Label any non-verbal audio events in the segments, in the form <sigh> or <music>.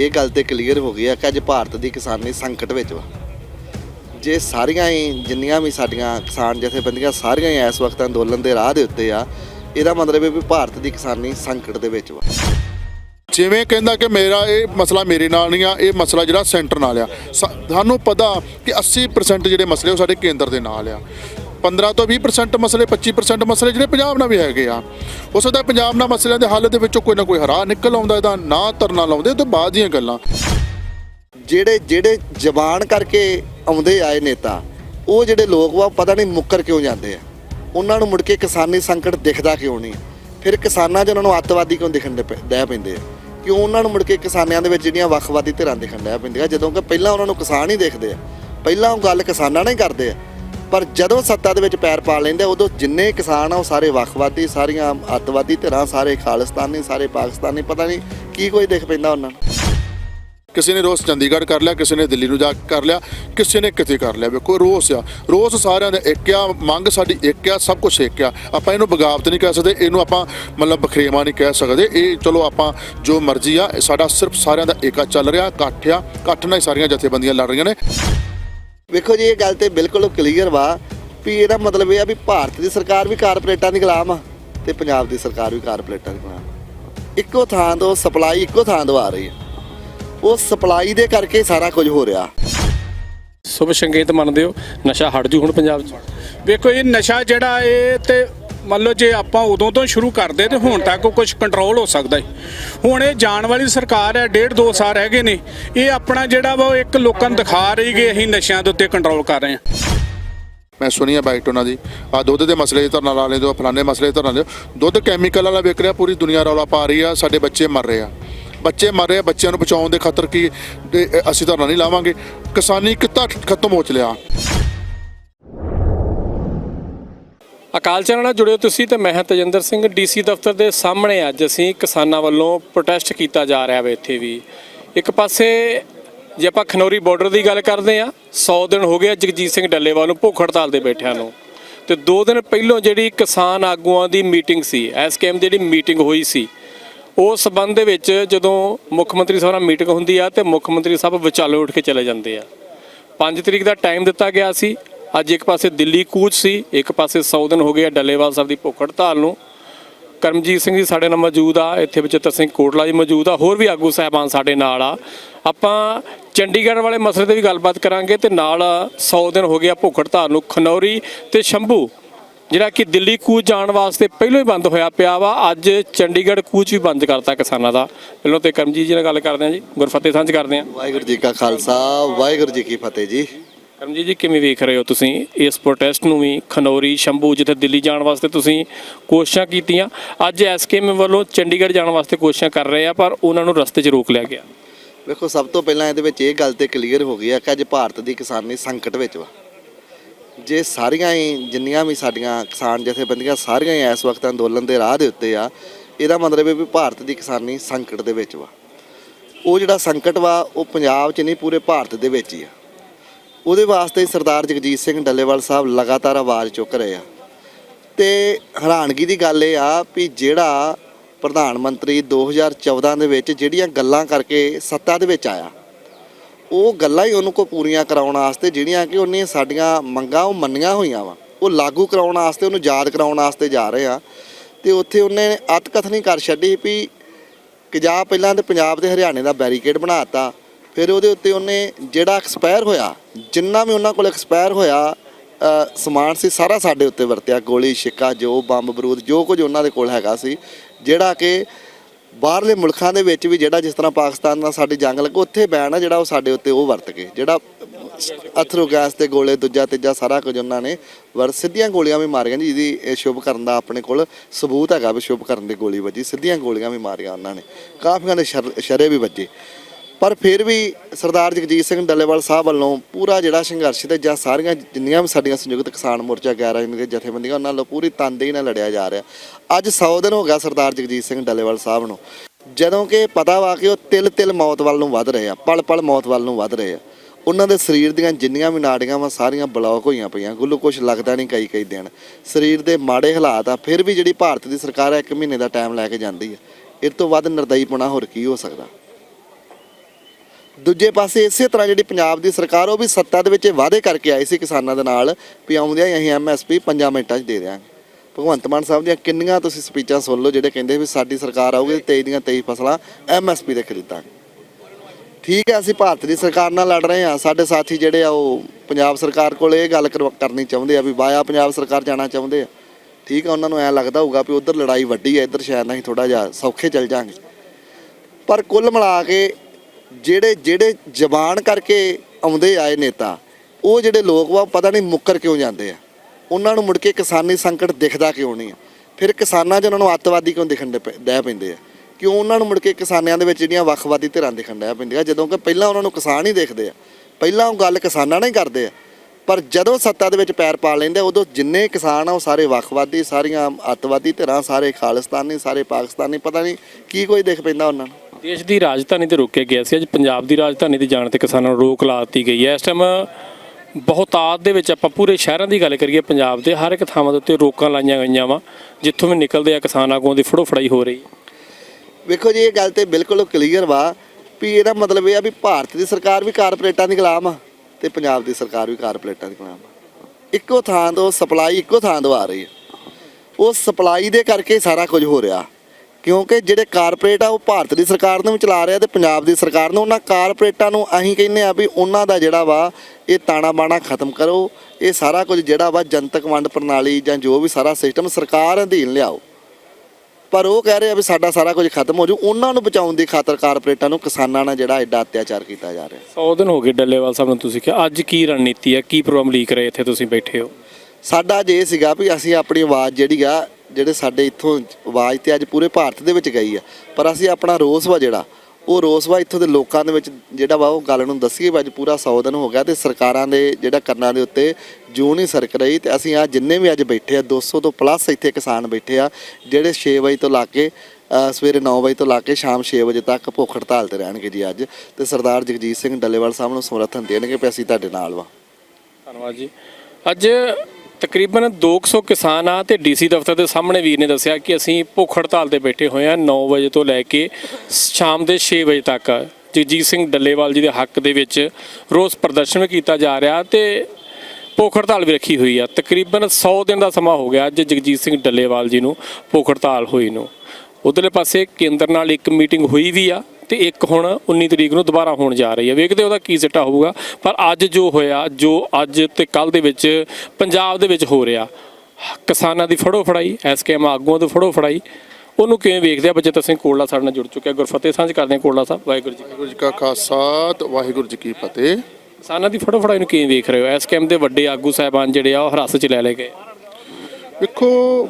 ਇਹ ਗੱਲ ਤੇ ਕਲੀਅਰ ਹੋ ਗਈ ਆ ਕਿ ਅੱਜ ਭਾਰਤ ਦੀ ਕਿਸਾਨੀ ਸੰਕਟ ਵਿੱਚ ਵਾ। ਜੇ ਸਾਰੀਆਂ ਹੀ, ਜਿੰਨੀਆਂ ਵੀ ਸਾਡੀਆਂ ਕਿਸਾਨ ਜਥੇਬੰਦੀਆਂ ਸਾਰੀਆਂ ਹੀ ਇਸ ਵਕਤ ਅੰਦੋਲਨ ਦੇ ਰਾਹ ਦੇ ਉੱਤੇ ਆ, ਇਹਦਾ ਮਤਲਬ ਹੈ ਵੀ ਭਾਰਤ ਦੀ ਕਿਸਾਨੀ ਸੰਕਟ ਦੇ ਵਿੱਚ ਵਾ। ਜਿਵੇਂ ਕਹਿੰਦਾ ਕਿ ਮੇਰਾ ਇਹ ਮਸਲਾ ਮੇਰੇ ਨਾਲ ਨਹੀਂ ਆ, ਇਹ ਮਸਲਾ ਜਿਹੜਾ ਸੈਂਟਰ ਨਾਲ ਆ। ਸਾਨੂੰ ਪਤਾ ਕਿ 80% ਜਿਹੜੇ ਮਸਲੇ ਉਹ ਸਾਡੇ ਕੇਂਦਰ ਦੇ ਨਾਲ ਆ। 15 ਤੋਂ 20% ਮਸਲੇ 25% ਮਸਲੇ ਜਿਹੜੇ ਪੰਜਾਬ ਨਾਲ ਵੀ ਹੈਗੇ ਆ। ਹੋ ਸਕਦਾ ਪੰਜਾਬ ਨਾਲ ਮਸਲਿਆਂ ਦੇ ਹੱਲ ਦੇ ਵਿੱਚੋਂ ਕੋਈ ਨਾ ਕੋਈ ਹਰਾ ਨਿਕਲ ਆਉਂਦਾ, ਇਹਦਾ ਨਾ ਤਰਨਾ ਲਾਉਂਦੇ ਤੇ ਬਾਅਦ ਦੀਆਂ ਗੱਲਾਂ। ਜਿਹੜੇ ਜਿਹੜੇ ਜ਼ਬਾਨ ਕਰਕੇ ਆਉਂਦੇ ਆਏ ਨੇਤਾ, ਉਹ ਜਿਹੜੇ ਲੋਕ ਵਾ, ਉਹ ਪਤਾ ਨਹੀਂ ਮੁੱਕਰ ਕਿਉਂ ਜਾਂਦੇ ਆ। ਉਹਨਾਂ ਨੂੰ ਮੁੜ ਕੇ ਕਿਸਾਨੀ ਸੰਕਟ ਦਿਖਦਾ ਕਿਉਂ ਨਹੀਂ? ਫਿਰ ਕਿਸਾਨਾਂ 'ਚ ਉਹਨਾਂ ਨੂੰ ਅੱਤਵਾਦੀ ਕਿਉਂ ਦਿਖਣ ਦੇ ਪੈ- ਪੈਂਦੇ ਆ? ਕਿਉਂ ਉਹਨਾਂ ਨੂੰ ਮੁੜ ਕੇ ਕਿਸਾਨਾਂ ਦੇ ਵਿੱਚ ਜਿਹੜੀਆਂ ਵੱਖਵਾਦੀ ਧਿਰਾਂ ਦਿਖਣ ਡੈ ਪੈਂਦੀਆਂ? ਜਦੋਂ ਕਿ ਪਹਿਲਾਂ ਉਹਨਾਂ ਨੂੰ ਕਿਸਾਨ ਹੀ ਦੇਖਦੇ ਆ। ਪਹਿਲਾਂ ਉਹ ਗੱਲ ਕਿਸਾਨਾਂ ਨਾਲ ਹੀ ਕਰਦੇ ਆ। ਪਰ ਜਦੋਂ ਸੱਤਾ ਦੇ ਵਿੱਚ ਪੈਰ ਪਾ ਲੈਂਦੇ ਉਦੋਂ ਜਿੰਨੇ ਕਿਸਾਨ ਆ, ਉਹ ਸਾਰੇ ਵੱਖਵਾਦੀ, ਸਾਰੀਆਂ ਅੱਤਵਾਦੀ ਧਿਰਾਂ, ਸਾਰੇ ਖਾਲਿਸਤਾਨੀ, ਸਾਰੇ ਪਾਕਿਸਤਾਨੀ, ਪਤਾ ਨਹੀਂ ਕੀ ਕੋਈ ਦਿਖ ਪੈਂਦਾ ਉਹਨਾਂ ਨੂੰ। ਕਿਸੇ ਨੇ ਰੋਸ ਚੰਡੀਗੜ੍ਹ ਕਰ ਲਿਆ, ਕਿਸੇ ਨੇ ਦਿੱਲੀ ਨੂੰ ਜਾ ਕੇ ਕਰ ਲਿਆ, ਕਿਸੇ ਨੇ ਕਿਤੇ ਕਰ ਲਿਆ। ਵੇਖੋ, ਰੋਸ ਆ। ਰੋਸ ਸਾਰਿਆਂ ਦਾ ਇੱਕ ਆ, ਮੰਗ ਸਾਡੀ ਇੱਕ ਆ, ਸਭ ਕੁਝ ਇੱਕ ਆ। ਆਪਾਂ ਇਹਨੂੰ ਬਗਾਵਤ ਨਹੀਂ ਕਹਿ ਸਕਦੇ, ਇਹਨੂੰ ਆਪਾਂ ਮਤਲਬ ਬਖਰੇਵਾ ਨਹੀਂ ਕਹਿ ਸਕਦੇ। ਇਹ ਚਲੋ ਆਪਾਂ ਜੋ ਮਰਜ਼ੀ ਆ, ਸਾਡਾ ਸਿਰਫ ਸਾਰਿਆਂ ਦਾ ਏਕਾ ਚੱਲ ਰਿਹਾ, ਇਕੱਠ ਆ, ਇਕੱਠ ਨਾਲ ਹੀ ਸਾਰੀਆਂ ਜਥੇਬੰਦੀਆਂ ਲੜ ਰਹੀਆਂ ਨੇ। ਵੇਖੋ ਜੀ ਇਹ ਗੱਲ ਤੇ ਬਿਲਕੁਲ ਕਲੀਅਰ ਵਾ ਵੀ ਇਹਦਾ ਮਤਲਬ ਇਹ ਆ ਵੀ ਭਾਰਤ ਦੀ ਸਰਕਾਰ ਵੀ ਕਾਰਪੋਰੇਟਾਂ ਦੀ ਗੁਲਾਮ ਆ ਤੇ ਪੰਜਾਬ ਦੀ ਸਰਕਾਰ ਵੀ ਕਾਰਪੋਰੇਟਾਂ ਦੀ ਗੁਲਾਮ ਇੱਕੋ ਥਾਂ ਤੋਂ ਸਪਲਾਈ ਇੱਕੋ ਥਾਂ ਤੋਂ ਆ ਰਹੀ ਹੈ ਉਹ ਸਪਲਾਈ ਦੇ ਕਰਕੇ ਸਾਰਾ ਕੁਝ ਹੋ ਰਿਹਾ। ਸ਼ੁਭ ਸੰਕੇਤ ਮੰਨਦੇ ਹੋ ਨਸ਼ਾ ਹਟ ਜੂ ਹੁਣ ਪੰਜਾਬ 'ਚ। ਵੇਖੋ ਇਹ ਨਸ਼ਾ ਜਿਹੜਾ ਇਹ ਤੇ ਮੰਨ ਲਓ ਜੇ ਆਪਾਂ ਉਦੋਂ ਤੋਂ ਸ਼ੁਰੂ ਕਰਦੇ ਤੇ ਹੁਣ ਤੱਕ ਕੁਝ ਕੰਟਰੋਲ ਹੋ ਸਕਦਾ ਹੈ ਹੁਣ ਇਹ ਜਾਣ ਵਾਲੀ ਸਰਕਾਰ ਹੈ, ਡੇਢ ਦੋ ਸਾਲ ਰਹਿ ਗਏ ਨੇ। ਇਹ ਆਪਣਾ ਜਿਹੜਾ ਵਾ ਉਹ ਇੱਕ ਲੋਕਾਂ ਨੂੰ ਦਿਖਾ ਰਹੀ ਕਿ ਅਸੀਂ ਨਸ਼ਿਆਂ ਦੇ ਉੱਤੇ ਕੰਟਰੋਲ ਕਰ ਰਹੇ ਹਾਂ। ਮੈਂ ਸੁਣੀ ਬਾਈਟ ਉਹਨਾਂ ਦੀ। ਆ ਦੁੱਧ ਦੇ ਮਸਲੇ 'ਚ ਧਰਨਾ ਲਾ ਲੈਂਦੇ ਹੋ, ਫਲਾਣੇ ਮਸਲੇ 'ਚ ਧਰਨਾ ਦੇ ਦੁੱਧ ਕੈਮੀਕਲ ਵਾਲਾ ਵਿਕ ਰਿਹਾ, ਪੂਰੀ ਦੁਨੀਆ ਰੌਲਾ ਪਾ ਰਹੀ ਆ, ਸਾਡੇ ਬੱਚੇ ਮਰ ਰਹੇ ਆ। ਬੱਚੇ ਮਰ ਰਹੇ ਆ, ਬੱਚਿਆਂ ਨੂੰ ਬਚਾਉਣ ਦੇ ਖਾਤਰ ਕੀ ਅਸੀਂ ਧਰਨਾ ਨਹੀਂ ਲਾਵਾਂਗੇ। ਕਿਸਾਨੀ ਕਿੱਤਾ ਖਤਮ ਹੋ ਚਲਿਆ। ਅਕਾਲ ਚੈਨਲ ਨਾਲ ਜੁੜਿਓ ਤੁਸੀਂ ਤੇ ਮੈਂ ਹਾਂ ਤਜਿੰਦਰ ਸਿੰਘ। ਡੀਸੀ ਦਫ਼ਤਰ ਦੇ ਸਾਹਮਣੇ ਅੱਜ ਅਸੀਂ ਕਿਸਾਨਾਂ ਵੱਲੋਂ ਪ੍ਰੋਟੈਸਟ ਕੀਤਾ ਜਾ ਰਿਹਾ ਵਾ ਇੱਥੇ ਵੀ। ਇੱਕ ਪਾਸੇ ਜੇ ਆਪਾਂ ਖਨੌਰੀ ਬਾਰਡਰ ਦੀ ਗੱਲ ਕਰਦੇ ਆ 100 ਦਿਨ ਹੋ ਗਏ ਜਗਜੀਤ ਸਿੰਘ ਡੱਲੇਵਾਲ ਨੂੰ ਭੁੱਖ ਹੜਤਾਲ ਦੇ ਬੈਠਿਆਂ ਨੂੰ। ਤੇ 2 ਦਿਨ ਪਹਿਲਾਂ ਜਿਹੜੀ ਕਿਸਾਨ ਆਗੂਆਂ ਦੀ ਮੀਟਿੰਗ ਸੀ ਐਸਕੇਐਮ ਜਿਹੜੀ ਮੀਟਿੰਗ ਹੋਈ ਸੀ ਉਸ ਸਬੰਧ ਦੇ ਵਿੱਚ ਜਦੋਂ ਮੁੱਖ ਮੰਤਰੀ ਸਾਹਿਬ ਨਾਲ ਮੀਟਿੰਗ ਹੁੰਦੀ ਆ ਤੇ ਮੁੱਖ ਮੰਤਰੀ ਸਾਹਿਬ ਵਿਚਾਲੇ ਉੱਠ ਕੇ ਚਲੇ ਜਾਂਦੇ ਆ। 5 ਤਰੀਕ ਦਾ ਟਾਈਮ ਦਿੱਤਾ ਗਿਆ ਸੀ ਅੱਜ ਇੱਕ ਪਾਸੇ ਦਿੱਲੀ ਕੂਚ ਸੀ, ਇੱਕ ਪਾਸੇ 100 ਦਿਨ ਹੋ ਗਏ ਆ ਡੱਲੇਵਾਲ ਸਾਹਿਬ ਦੀ ਭੁੱਖ ਹੜਤਾਲ ਨੂੰ। ਕਰਮਜੀਤ ਸਿੰਘ ਜੀ ਸਾਡੇ ਨਾਲ ਮੌਜੂਦ ਆ, ਇੱਥੇ ਬਚਿੱਤਰ ਸਿੰਘ ਕੋਟਲਾ ਜੀ ਮੌਜੂਦ ਆ, ਹੋਰ ਵੀ ਆਗੂ ਸਾਹਿਬਾਨ ਸਾਡੇ ਨਾਲ ਆ। ਆਪਾਂ ਚੰਡੀਗੜ੍ਹ ਵਾਲੇ ਮਸਲੇ ਤੇ ਵੀ ਗੱਲਬਾਤ ਕਰਾਂਗੇ ਤੇ ਨਾਲ 100 ਦਿਨ ਹੋ ਗਿਆ ਭੁੱਖ ਹੜਤਾਲ ਨੂੰ। ਖਨੌਰੀ ਤੇ ਸ਼ੰਭੂ, ਜਿਹੜਾ ਕਿ ਦਿੱਲੀ ਕੂਚ ਜਾਣ ਵਾਸਤੇ ਪਹਿਲਾਂ ਹੀ ਬੰਦ ਹੋਇਆ ਪਿਆ ਵਾ, ਅੱਜ ਚੰਡੀਗੜ੍ਹ ਕੂਚ ਵੀ ਬੰਦ ਕਰਤਾ ਕਿਸਾਨਾਂ ਦਾ। ਪਹਿਲਾਂ ਤੇ ਕਰਮਜੀਤ ਜੀ ਨਾਲ ਗੱਲ ਕਰਦੇ ਆ ਜੀ, ਗੁਰਫਤਿਹ ਸਾਂਝ ਕਰਦੇ ਆ ਵਾਹਿਗੁਰੂ ਜੀ ਕਾ ਖਾਲਸਾ, ਵਾਹਿਗੁਰੂ ਜੀ ਕੀ ਫਤਿਹ ਜੀ। ਕਰਮਜੀਤ ਜੀ, ਕਿਵੇਂ ਵੇਖ ਰਹੇ ਹੋ ਤੁਸੀਂ? ਇਸ ਪ੍ਰੋਟੈਸਟ ਨੂੰ ਵੀ ਖਨੌਰੀ, ਸ਼ੰਭੂ ਜਿੱਥੇ ਦਿੱਲੀ ਜਾਣ ਵਾਸਤੇ ਤੁਸੀਂ ਕੋਸ਼ਿਸ਼ਾਂ ਕੀਤੀਆਂ, ਅੱਜ ਐਸਕੇਐਮ ਵੱਲੋਂ ਚੰਡੀਗੜ੍ਹ ਜਾਣ ਵਾਸਤੇ ਕੋਸ਼ਿਸ਼ਾਂ ਕਰ ਰਹੇ ਆ, ਪਰ ਉਹਨਾਂ ਨੂੰ ਰਸਤੇ 'ਚ ਰੋਕ ਲਿਆ ਗਿਆ। ਵੇਖੋ, ਸਭ ਤੋਂ ਪਹਿਲਾਂ ਇਹਦੇ ਵਿੱਚ ਇਹ ਗੱਲ ਤੇ ਕਲੀਅਰ ਹੋ ਗਈ ਆ ਕਿ ਅੱਜ ਭਾਰਤ ਦੀ ਕਿਸਾਨੀ ਸੰਕਟ ਵਿੱਚ ਵਾ। ਜੇ ਸਾਰੀਆਂ ਹੀ, ਜਿੰਨੀਆਂ ਵੀ ਸਾਡੀਆਂ ਕਿਸਾਨ ਜਥੇਬੰਦੀਆਂ ਸਾਰੀਆਂ ਹੀ ਇਸ ਵਕਤ ਅੰਦੋਲਨ ਦੇ ਰਾਹ ਦੇ ਉੱਤੇ ਆ, ਇਹਦਾ ਮਤਲਬ ਹੈ ਵੀ ਭਾਰਤ ਦੀ ਕਿਸਾਨੀ ਸੰਕਟ ਦੇ ਵਿੱਚ ਵਾ। ਉਹ ਜਿਹੜਾ ਸੰਕਟ ਵਾ, ਉਹ ਪੰਜਾਬ 'ਚ ਨਹੀਂ, ਪੂਰੇ ਭਾਰਤ ਦੇ ਵਿੱਚ ਹੀ ਆ। ਉਹਦੇ ਵਾਸਤੇ ਸਰਦਾਰ ਜਗਜੀਤ ਸਿੰਘ ਡੱਲੇਵਾਲ ਸਾਹਿਬ ਲਗਾਤਾਰ ਆਵਾਜ਼ ਚੁੱਕ ਰਹੇ ਆ। ਤੇ ਹੈਰਾਨਗੀ ਦੀ ਗੱਲ ਇਹ ਆ ਵੀ ਜਿਹੜਾ ਪ੍ਰਧਾਨ ਮੰਤਰੀ 2014 ਦੇ ਵਿੱਚ ਜਿਹੜੀਆਂ ਗੱਲਾਂ ਕਰਕੇ ਸੱਤਾ ਦੇ ਵਿੱਚ ਆਇਆ, ਉਹ ਗੱਲਾਂ ਹੀ ਉਹਨੂੰ ਕੋ ਪੂਰੀਆਂ ਕਰਾਉਣ ਵਾਸਤੇ ਜਿਹੜੀਆਂ ਕਿ ਉਹਨੇ ਸਾਡੀਆਂ ਮੰਗਾਂ ਉਹ ਮੰਨੀਆਂ ਹੋਈਆਂ ਵਾ। ਉਹ ਲਾਗੂ ਕਰਾਉਣ ਵਾਸਤੇ, ਉਹਨੂੰ ਯਾਦ ਕਰਾਉਣ ਵਾਸਤੇ ਜਾ ਰਹੇ ਆ। ਤੇ ਉੱਥੇ ਉਹਨੇ ਅਤਕਥਨੀ ਕਰ ਛੱਡੀ ਵੀ ਕਿ ਜਾ ਪਹਿਲਾਂ ਤੇ ਪੰਜਾਬ ਤੇ ਹਰਿਆਣੇ ਦਾ ਬੈਰੀਕੇਡ ਬਣਾਤਾ ਫਿਰ ਉਹਦੇ ਉੱਤੇ ਉਹਨੇ ਜਿਹੜਾ ਐਕਸਪਾਇਰ ਹੋਇਆ ਜਿੰਨਾ ਵੀ ਉਹਨਾਂ ਕੋਲ ਐਕਸਪਾਇਰ ਹੋਇਆ ਸਮਾਨ ਸੀ, ਸਾਰਾ ਸਾਡੇ ਉੱਤੇ ਵਰਤਿਆ। ਗੋਲੀ, ਛਿੱਕਾ, ਜੋ ਬੰਬ, ਬਰੂਦ, ਜੋ ਕੁਝ ਉਹਨਾਂ ਦੇ ਕੋਲ ਹੈਗਾ ਸੀ। ਜਿਹੜਾ ਕਿ ਬਾਹਰਲੇ ਮੁਲਕਾਂ ਦੇ ਵਿੱਚ ਵੀ ਜਿਹੜਾ ਜਿਸ ਤਰ੍ਹਾਂ ਪਾਕਿਸਤਾਨ ਨਾਲ ਸਾਡੀ ਜੰਗ ਲੱਗ, ਉੱਥੇ ਬੈਨ ਆ ਜਿਹੜਾ ਉਹ ਸਾਡੇ ਉੱਤੇ ਉਹ ਵਰਤ ਗਏ। ਜਿਹੜਾ ਅਥਰੂ ਗੈਸ ਤੇ ਗੋਲੇ, ਦੂਜਾ, ਤੀਜਾ, ਸਾਰਾ ਕੁਝ ਉਹਨਾਂ ਨੇ ਵਰ, ਸਿੱਧੀਆਂ ਗੋਲੀਆਂ ਵੀ ਮਾਰੀਆਂ ਜੀ, ਜਿਹਦੀ ਸ਼ੁਭ ਕਰਨ ਦਾ ਆਪਣੇ ਕੋਲ ਸਬੂਤ ਹੈਗਾ ਵੀ ਸ਼ੁਭ ਕਰਨ ਦੀ ਗੋਲੀ ਵੱਜੀ। ਸਿੱਧੀਆਂ ਗੋਲੀਆਂ ਵੀ ਮਾਰੀਆਂ ਉਹਨਾਂ ਨੇ। ਕਾਫੀਆਂ ਦੇ ਸ਼ਰ- ਸ਼ਰੇ ਵੀ ਵੱਜੇ। ਪਰ ਫਿਰ ਵੀ ਸਰਦਾਰ ਜਗਜੀਤ ਸਿੰਘ ਡੱਲੇਵਾਲ ਸਾਹਿਬ ਵੱਲੋਂ ਪੂਰਾ ਜਿਹੜਾ ਸੰਘਰਸ਼ ਤੇ ਜਾਂ ਸਾਰੀਆਂ ਜਿੰਨੀਆਂ ਵੀ ਸਾਡੀਆਂ ਸੰਯੁਕਤ ਕਿਸਾਨ ਮੋਰਚਾ 11 ਦੇ ਜਥੇਬੰਦੀਆਂ, ਉਹਨਾਂ ਵੱਲੋਂ ਪੂਰੀ ਤਨਦੇਹੀ ਨਾਲ ਲੜਿਆ ਜਾ ਰਿਹਾ। ਅੱਜ 100 ਦਿਨ ਹੋ ਗਿਆ ਸਰਦਾਰ ਜਗਜੀਤ ਸਿੰਘ ਡੱਲੇਵਾਲ ਸਾਹਿਬ ਨੂੰ। ਜਦੋਂ ਕਿ ਪਤਾ ਵਾ ਕਿ ਉਹ ਤਿਲ ਤਿਲ ਮੌਤ ਵੱਲ ਨੂੰ ਵੱਧ ਰਹੇ ਆ ਪਲ ਪਲ ਮੌਤ ਵੱਲ ਨੂੰ ਵੱਧ ਰਹੇ ਆ। ਉਹਨਾਂ ਦੇ ਸਰੀਰ ਦੀਆਂ ਜਿੰਨੀਆਂ ਵੀ ਨਾੜੀਆਂ ਵਾ, ਸਾਰੀਆਂ ਬਲੌਕ ਹੋਈਆਂ ਪਈਆਂ ਗਲੂਕੋਸ਼ ਲੱਗਦਾ ਨਹੀਂ ਕਈ ਕਈ ਦਿਨ। ਸਰੀਰ ਦੇ ਮਾੜੇ ਹਾਲਾਤ ਆ, ਫਿਰ ਵੀ ਜਿਹੜੀ ਭਾਰਤ ਦੀ ਸਰਕਾਰ ਹੈ ਇੱਕ ਮਹੀਨੇ ਦਾ ਟਾਈਮ ਲੈ ਕੇ ਜਾਂਦੀ ਹੈ ਇਹ ਤੋਂ ਵੱਧ ਨਿਰਦਈਪੁਣਾ ਹੋਰ ਕੀ ਹੋ ਸਕਦਾ? ਦੂਜੇ ਪਾਸੇ ਇਸੇ ਤਰ੍ਹਾਂ ਜਿਹੜੀ ਪੰਜਾਬ ਦੀ ਸਰਕਾਰ, ਉਹ ਵੀ ਸੱਤਾ ਦੇ ਵਿੱਚ ਇਹ ਵਾਅਦੇ ਕਰਕੇ ਆਈ ਸੀ ਕਿਸਾਨਾਂ ਦੇ ਨਾਲ ਵੀ ਆਉਂਦਿਆਂ ਹੀ ਅਸੀਂ ਐਮਐਸਪੀ 5 ਮਿੰਟਾਂ 'ਚ ਦੇ ਦਿਆਂਗੇ। ਭਗਵੰਤ ਮਾਨ ਸਾਹਿਬ ਦੀਆਂ ਕਿੰਨੀਆਂ ਤੁਸੀਂ ਸਪੀਚਾਂ ਸੁਣ ਲਓ, ਜਿਹੜੇ ਕਹਿੰਦੇ ਵੀ ਸਾਡੀ ਸਰਕਾਰ ਆਊਗੀ ਤੇ 23 ਦੀਆਂ 23 ਫਸਲਾਂ ਐਮਐਸਪੀ ਤੇ ਖਰੀਦਾਂਗੇ ਠੀਕ ਹੈ, ਅਸੀਂ ਭਾਰਤ ਦੀ ਸਰਕਾਰ ਨਾਲ ਲੜ ਰਹੇ ਹਾਂ। ਸਾਡੇ ਸਾਥੀ ਜਿਹੜੇ ਆ, ਉਹ ਪੰਜਾਬ ਸਰਕਾਰ ਕੋਲ ਇਹ ਗੱਲ ਕਰਵਾ- ਕਰਨੀ ਚਾਹੁੰਦੇ ਆ ਵੀ ਵਾਇਆ ਪੰਜਾਬ ਸਰਕਾਰ ਜਾਣਾ ਚਾਹੁੰਦੇ ਆ। ਠੀਕ ਆ, ਉਹਨਾਂ ਨੂੰ ਐ ਲੱਗਦਾ ਹੋਊਗਾ ਵੀ ਉਧਰ ਲੜਾਈ ਵੱਡੀ ਹੈ ਇੱਧਰ ਸ਼ਾਇਦ ਅਸੀਂ ਥੋੜਾ ਜਿਹਾ ਸੌਖੇ ਚੱਲ ਜਾਾਂਗੇ। ਪਰ ਕੁੱਲ ਮਿਲਾ ਕੇ ਜਿਹੜੇ ਜਿਹੜੇ ਜ਼ਬਾਨ ਕਰਕੇ ਆਉਂਦੇ ਆਏ ਨੇਤਾ, ਉਹ ਜਿਹੜੇ ਲੋਕ ਵਾ ਉਹ ਪਤਾ ਨਹੀਂ ਮੁੱਕਰ ਕਿਉਂ ਜਾਂਦੇ ਆ। ਉਹਨਾਂ ਨੂੰ ਮੁੜ ਕੇ ਕਿਸਾਨੀ ਸੰਕਟ ਦਿਖਦਾ ਕਿਉਂ ਨਹੀਂ ਆ? ਫਿਰ ਕਿਸਾਨਾਂ 'ਚ ਉਹਨਾਂ ਨੂੰ ਅੱਤਵਾਦੀ ਕਿਉਂ ਦਿਖਣ ਦੇ ਪੈ- ਡੈ ਪੈਂਦੇ ਆ? ਕਿਉਂ ਉਹਨਾਂ ਨੂੰ ਮੁੜ ਕੇ ਕਿਸਾਨਾਂ ਦੇ ਵਿੱਚ ਜਿਹੜੀਆਂ ਵੱਖਵਾਦੀ ਧਿਰਾਂ ਦਿਖਣ ਡੈ ਪੈਂਦੀਆਂ ਜਦੋਂ ਕਿ ਪਹਿਲਾਂ ਉਹਨਾਂ ਨੂੰ ਕਿਸਾਨ ਹੀ ਦੇਖਦੇ ਆ। ਪਹਿਲਾਂ ਉਹ ਗੱਲ ਕਿਸਾਨਾਂ ਨਾਲ ਹੀ ਕਰਦੇ ਆ। ਪਰ ਜਦੋਂ ਸੱਤਾ ਦੇ ਵਿੱਚ ਪੈਰ ਪਾ ਲੈਂਦੇ ਉਦੋਂ ਜਿੰਨੇ ਕਿਸਾਨ ਆ, ਉਹ ਸਾਰੇ ਵੱਖਵਾਦੀ, ਸਾਰੀਆਂ ਅੱਤਵਾਦੀ ਧਿਰਾਂ, ਸਾਰੇ ਖਾਲਿਸਤਾਨੀ, ਸਾਰੇ ਪਾਕਿਸਤਾਨੀ, ਪਤਾ ਨਹੀਂ ਕੀ ਕੋਈ ਦਿਖ ਪੈਂਦਾ ਉਹਨਾਂ ਨੂੰ। ਦੇਸ਼ ਦੀ ਰਾਜਧਾਨੀ ਤੇ ਰੋਕਿਆ ਗਿਆ ਸੀ। ਅੱਜ ਪੰਜਾਬ ਦੀ ਰਾਜਧਾਨੀ ਤੇ ਜਾਣ ਤੇ ਕਿਸਾਨਾਂ ਨੂੰ ਰੋਕ ਲਾ ਦਿੱਤੀ ਗਈ ਹੈ। ਇਸ ਟਾਈਮ ਬਹੁਤਾਤ ਦੇ ਵਿੱਚ ਆਪਾਂ ਪੂਰੇ ਸ਼ਹਿਰਾਂ ਦੀ ਗੱਲ ਕਰੀਏ, ਪੰਜਾਬ ਦੇ ਹਰ ਇੱਕ ਥਾਂ ਦੇ ਉੱਤੇ ਰੋਕਾਂ ਲਾਈਆਂ ਗਈਆਂ ਵਾ, ਜਿੱਥੋਂ ਵੀ ਨਿਕਲਦੇ ਆ ਕਿਸਾਨ ਆਗੂਆਂ ਦੀ ਫੜੋ ਫੜਾਈ ਹੋ ਰਹੀ ਵੇਖੋ ਜੀ, ਇਹ ਗੱਲ ਤੇ ਬਿਲਕੁਲ ਕਲੀਅਰ ਵਾ ਵੀ ਇਹਦਾ ਮਤਲਬ ਇਹ ਆ ਵੀ ਭਾਰਤ ਦੀ ਸਰਕਾਰ ਵੀ ਕਾਰਪੋਰੇਟਾਂ ਦੀ ਗੁਲਾਮ ਆ ਤੇ ਪੰਜਾਬ ਦੀ ਸਰਕਾਰ ਵੀ ਕਾਰਪੋਰੇਟਾਂ ਦੀ ਗੁਲਾਮ ਆ। ਇੱਕੋ ਥਾਂ ਤੋਂ ਸਪਲਾਈ ਇੱਕੋ ਥਾਂ ਤੋਂ ਆ ਰਹੀ ਹੈ। ਉਹ ਸਪਲਾਈ ਦੇ ਕਰਕੇ ਸਾਰਾ ਕੁਝ ਹੋ ਰਿਹਾ। ਕਿਉਂਕਿ ਜਿਹੜੇ ਕਾਰਪੋਰੇਟ ਆ ਉਹ ਭਾਰਤ ਦੀ ਸਰਕਾਰ ਨੂੰ ਚਲਾ ਰਿਹਾ ਤੇ ਪੰਜਾਬ ਦੀ ਸਰਕਾਰ ਨੂੰ। ਉਹਨਾਂ ਕਾਰਪੋਰੇਟਾਂ ਨੂੰ ਅਸੀਂ ਕਹਿੰਦੇ ਆ ਵੀ ਉਹਨਾਂ ਦਾ ਜਿਹੜਾ ਵਾ ਇਹ ਤਾਣਾ ਬਾਣਾ ਖਤਮ ਕਰੋ। ਇਹ ਸਾਰਾ ਕੁਝ ਜਿਹੜਾ ਵਾ ਜਨਤਕ ਵੰਡ ਪ੍ਰਣਾਲੀ ਜਾਂ ਜੋ ਵੀ ਸਾਰਾ ਸਿਸਟਮ ਸਰਕਾਰ ਅਧੀਨ ਲਿਆਓ। ਪਰ ਉਹ ਕਹਿ ਰਹੇ ਆ ਵੀ ਸਾਡਾ ਸਾਰਾ ਕੁਝ ਖਤਮ ਹੋ ਜੂ। ਉਹਨਾਂ ਨੂੰ ਬਚਾਉਣ ਦੀ ਖਾਤਰ ਕਾਰਪੋਰੇਟਾਂ ਨੂੰ ਕਿਸਾਨਾਂ ਨਾਲ ਜਿਹੜਾ ਐਡਾ ਅਤਿਆਚਾਰ ਕੀਤਾ ਜਾ ਰਿਹਾ। 100 ਦਿਨ ਹੋ ਗਏ ਡੱਲੇਵਾਲ ਸਾਹਿਬ ਨੂੰ ਤੁਸੀਂ ਕਿਹਾ। ਅੱਜ ਕੀ ਰਣਨੀਤੀ ਹੈ? ਕੀ ਪ੍ਰੋਗਰਾਮ ਲੀਕ ਰਹੇ ਇੱਥੇ ਤੁਸੀਂ ਬੈਠੇ ਹੋ? ਸਾਡਾ ਅੱਜ ਇਹ ਸੀਗਾ ਵੀ ਅਸੀਂ ਆਪਣੀ ਆਵਾਜ਼ ਜਿਹੜੀ ਆ ਜਿਹੜੇ ਸਾਡੇ ਇੱਥੋਂ ਆਵਾਜ਼ ਤੇ ਅੱਜ ਪੂਰੇ ਭਾਰਤ ਦੇ ਵਿੱਚ ਗਈ ਆ, ਪਰ ਅਸੀਂ ਆਪਣਾ ਰੋਸ ਵਾ ਜਿਹੜਾ, ਉਹ ਰੋਸ ਵਾ ਇੱਥੋਂ ਦੇ ਲੋਕਾਂ ਦੇ ਵਿੱਚ ਜਿਹੜਾ ਵਾ ਉਹ ਗੱਲ ਨੂੰ ਦੱਸੀਏ ਵੀ ਅੱਜ ਪੂਰਾ 100 ਦਿਨ ਹੋ ਗਿਆ ਤੇ ਸਰਕਾਰਾਂ ਦੇ ਜਿਹੜਾ ਕੰਨਾਂ ਦੇ ਉੱਤੇ ਜੂੰ ਨਹੀਂ ਸਰਕ ਰਹੀ ਤੇ ਅਸੀਂ ਆ ਜਿੰਨੇ ਵੀ ਅੱਜ ਬੈਠੇ ਆ 200 ਤੋਂ ਪਲੱਸ ਇੱਥੇ ਕਿਸਾਨ ਬੈਠੇ ਆ, ਜਿਹੜੇ 6 ਵਜੇ ਤੋਂ ਲਾ ਕੇ ਸਵੇਰੇ 9 ਵਜੇ ਤੋਂ ਲਾ ਕੇ ਸ਼ਾਮ 6 ਵਜੇ ਤੱਕ ਭੁੱਖ ਹੜਤਾਲ ਤੇ ਰਹਿਣਗੇ ਜੀ ਅੱਜ ਤੇ ਸਰਦਾਰ ਜਗਜੀਤ ਸਿੰਘ ਡੱਲੇਵਾਲ ਸਾਹਿਬ ਨੂੰ ਸਮਰਥਨ ਦੇਣਗੇ ਵੀ ਅਸੀਂ ਤੁਹਾਡੇ ਨਾਲ ਵਾ। ਧੰਨਵਾਦ ਜੀ। ਅੱਜ ਤਕਰੀਬਨ 200 ਕਿਸਾਨ ਆ ਤੇ ਡੀਸੀ ਦਫ਼ਤਰ ਦੇ ਸਾਹਮਣੇ ਵੀਰ ਨੇ ਦੱਸਿਆ ਕਿ ਅਸੀਂ ਭੁੱਖ ਹੜਤਾਲ ਤੇ ਬੈਠੇ ਹੋਏ ਆ 9 ਵਜੇ ਤੋਂ ਲੈ ਕੇ ਸ਼ਾਮ ਦੇ 6 ਵਜੇ ਤੱਕ। ਜਗਜੀਤ ਸਿੰਘ ਡੱਲੇਵਾਲ ਜੀ ਦੇ ਹੱਕ ਦੇ ਵਿੱਚ ਰੋਸ ਪ੍ਰਦਰਸ਼ਨ ਕੀਤਾ ਜਾ ਰਿਹਾ ਤੇ ਭੁੱਖ ਹੜਤਾਲ ਵੀ ਰੱਖੀ ਹੋਈ ਆ। ਤਕਰੀਬਨ 100 ਦਿਨ ਦਾ ਸਮਾਂ ਹੋ ਗਿਆ ਅੱਜ ਜਗਜੀਤ ਸਿੰਘ ਡੱਲੇਵਾਲ ਜੀ ਨੂੰ ਭੁੱਖ ਹੜਤਾਲ ਹੋਈ ਨੂੰ। ਉਧਰਲੇ ਪਾਸੇ ਕੇਂਦਰ ਨਾਲ ਇੱਕ ਮੀਟਿੰਗ ਹੋਈ ਵੀ ਆ। ਤੇ ਇੱਕ ਹੁਣ 19 ਤਰੀਕ ਨੂੰ ਦੁਬਾਰਾ ਹੋਣ ਜਾ ਰਹੀ ਹੈ। ਵੇਖਦੇ ਉਹਦਾ ਕੀ ਸਿੱਟਾ ਹੋਊਗਾ। ਪਰ ਅੱਜ ਜੋ ਹੋਇਆ ਜੋ ਅੱਜ ਤੇ ਕੱਲ ਦੇ ਵਿੱਚ ਪੰਜਾਬ ਦੇ ਵਿੱਚ ਹੋ ਰਿਹਾ ਕਿਸਾਨਾਂ ਦੀ ਫੜੋ ਫੜਾਈ ਐਸਕੇਐਮ ਆਗੂਆਂ ਦੀ ਫੜੋ ਫੜਾਈ ਉਹਨੂੰ ਕਿਵੇਂ ਵੇਖਦੇ ਆ? ਬੱਚੇ ਸਿੰਘ ਕੋਟਲਾ ਸਾਡੇ ਨਾਲ ਜੁੜ ਚੁੱਕਿਆ ਗੁਰਫਤਿਹ ਸਾਂਝ ਕਰਦੇ ਆ ਕੋਟਲਾ ਸਾਹਿਬ। ਵਾਹਿਗੁਰੂ ਜੀ ਵਾਹਿਗੁਰੂ ਜੀ ਕਾ ਖਾਲਸਾ ਤੇ ਵਾਹਿਗੁਰੂ ਜੀ ਕੀ ਫਤਿਹ। ਕਿਸਾਨਾਂ ਦੀ ਫੜੋ ਫੜਾਈ ਨੂੰ ਕਿਵੇਂ ਵੇਖ ਰਹੇ ਹੋ? ਐਸਕੇਐਮ ਦੇ ਵੱਡੇ ਆਗੂ ਸਾਹਿਬਾਨ ਜਿਹੜੇ ਆ ਉਹ ਹਿਰਾਸਤ 'ਚ ਲੈ ਲਏ ਗਏ। ਵੇਖੋ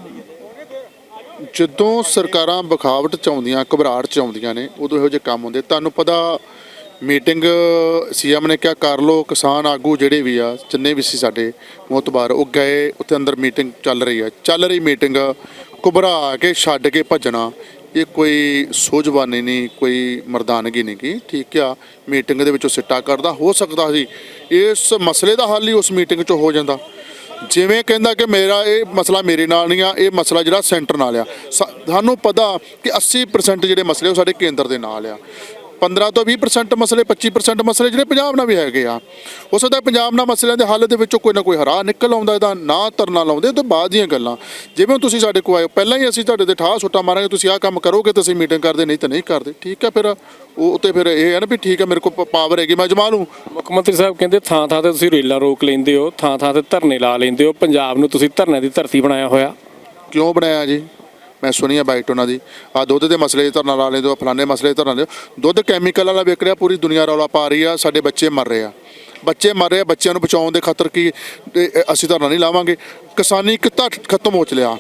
ਜਦੋਂ ਸਰਕਾਰਾਂ ਬਖਾਵਟ ਚ ਆਉਂਦੀਆਂ ਘਬਰਾਹਟ ਚ ਆਉਂਦੀਆਂ ਨੇ, ਉਦੋਂ ਇਹੋ ਜਿਹੇ ਕੰਮ ਹੁੰਦੇ। ਤੁਹਾਨੂੰ ਪਤਾ, ਮੀਟਿੰਗ, ਸੀਐਮ ਨੇ ਕਿਹਾ, ਕਰ ਲੋ ਕਿਸਾਨ ਆਗੂ ਜਿਹੜੇ ਵੀ ਆ, ਜਿੰਨੇ ਵੀ ਸੀ ਸਾਡੇ ਮੁਤਬਾਰ ਉਹ ਗਏ, ਉੱਥੇ ਅੰਦਰ ਮੀਟਿੰਗ ਚੱਲ ਰਹੀ ਆ। ਚੱਲ ਰਹੀ ਮੀਟਿੰਗ, ਘਬਰਾ ਕੇ ਛੱਡ ਕੇ ਭੱਜਣਾ, ਇਹ ਕੋਈ ਸੋਝਵਾਨੀ ਨਹੀਂ, ਕੋਈ ਮਰਦਾਨਗੀ ਨਹੀਂ ਗੀ। ਠੀਕ ਆ, ਮੀਟਿੰਗ ਦੇ ਵਿੱਚੋਂ ਸਿੱਟਾ ਕਰਦਾ ਹੋ ਸਕਦਾ ਸੀ। ਇਸ ਮਸਲੇ ਦਾ ਹੱਲ ਹੀ ਉਸ ਮੀਟਿੰਗ 'ਚ ਹੋ ਜਾਂਦਾ। ਜਿਵੇਂ ਕਹਿੰਦਾ ਕਿ ਮੇਰਾ ਇਹ ਮਸਲਾ ਮੇਰੇ ਨਾਲ ਨਹੀਂ ਆ, ਇਹ ਮਸਲਾ ਜਿਹੜਾ ਸੈਂਟਰ ਨਾਲ ਆ। ਸਾਨੂੰ ਪਤਾ ਕਿ 80% ਜਿਹੜੇ ਮਸਲੇ ਉਹ ਸਾਡੇ ਕੇਂਦਰ ਦੇ ਨਾਲ ਆ। 15 ਤੋਂ 20% ਮਸਲੇ 25% ਮਸਲੇ ਜਿਹੜੇ ਪੰਜਾਬ ਨਾਲ ਵੀ ਹੈਗੇ ਆ। ਹੋ ਸਕਦਾ ਪੰਜਾਬ ਨਾਲ ਮਸਲਿਆਂ ਦੇ ਹੱਲ ਦੇ ਵਿੱਚੋਂ ਕੋਈ ਨਾ ਕੋਈ ਹਰਾ ਨਿਕਲ ਆਉਂਦਾ ਇਹਦਾ ਨਾ ਧਰਨਾ ਲਾਉਂਦੇ ਤੇ ਬਾਅਦ ਦੀਆਂ ਗੱਲਾਂ। ਜਿਵੇਂ ਤੁਸੀਂ ਸਾਡੇ ਕੋਲ ਆਏ ਪਹਿਲਾਂ ਹੀ ਅਸੀਂ ਤੁਹਾਡੇ ਤੇ ਠਾਹ ਸੁੱਟਾ ਮਾਰਾਂਗੇ ਤੁਸੀਂ ਆਹ ਕੰਮ ਕਰੋਗੇ ਤਾਂ ਅਸੀਂ ਮੀਟਿੰਗ ਕਰਦੇ ਨਹੀਂ ਤਾਂ ਨਹੀਂ ਕਰਦੇ। ਠੀਕ ਹੈ ਫਿਰ ਉਹ ਤੇ ਫਿਰ ਇਹ ਹੈ ਨਾ ਵੀ ਠੀਕ ਹੈ ਮੇਰੇ ਕੋਲ ਪਾਵਰ ਹੈਗੀ ਮੈਂ ਜਮਾ ਲੂੰ ਮੁੱਖ ਮੰਤਰੀ ਸਾਹਿਬ ਕਹਿੰਦੇ ਥਾਂ ਥਾਂ ਤੇ ਤੁਸੀਂ ਰੇਲਾਂ ਰੋਕ ਲੈਂਦੇ ਹੋ ਥਾਂ ਥਾਂ ਤੇ ਧਰਨੇ ਲਾ ਲੈਂਦੇ ਹੋ ਪੰਜਾਬ ਨੂੰ ਤੁਸੀਂ ਧਰਨੇ ਦੀ ਧਰਤੀ ਬਣਾਇਆ ਹੋਇਆ। ਕਿਉਂ ਬਣਾਇਆ ਜੀ? ਮੈਂ ਸੁਣੀ ਆ ਬਾਈਟ ਉਹਨਾਂ ਦੀ। ਆ ਦੁੱਧ ਦੇ ਮਸਲੇ 'ਚ ਧਰਨਾ ਲਾ ਲੈਂਦੇ ਹੋ, ਫਲਾਣੇ ਮਸਲੇ 'ਚ ਧਰਨਾ ਲਿਓ ਦੁੱਧ ਕੈਮੀਕਲ ਵਾਲਾ ਵਿਕ ਰਿਹਾ, ਪੂਰੀ ਦੁਨੀਆ ਰੌਲਾ ਪਾ ਰਹੀ ਆ, ਸਾਡੇ ਬੱਚੇ ਮਰ ਰਹੇ ਆ। ਬੱਚੇ ਮਰ ਰਹੇ ਆ, ਬੱਚਿਆਂ ਨੂੰ ਬਚਾਉਣ ਦੇ ਖਾਤਰ ਕੀ ਅਸੀਂ ਧਰਨਾ ਨਹੀਂ ਲਾਵਾਂਗੇ। ਕਿਸਾਨੀ ਕਿੱਤਾ ਖਤਮ ਹੋ ਚਲਿਆ।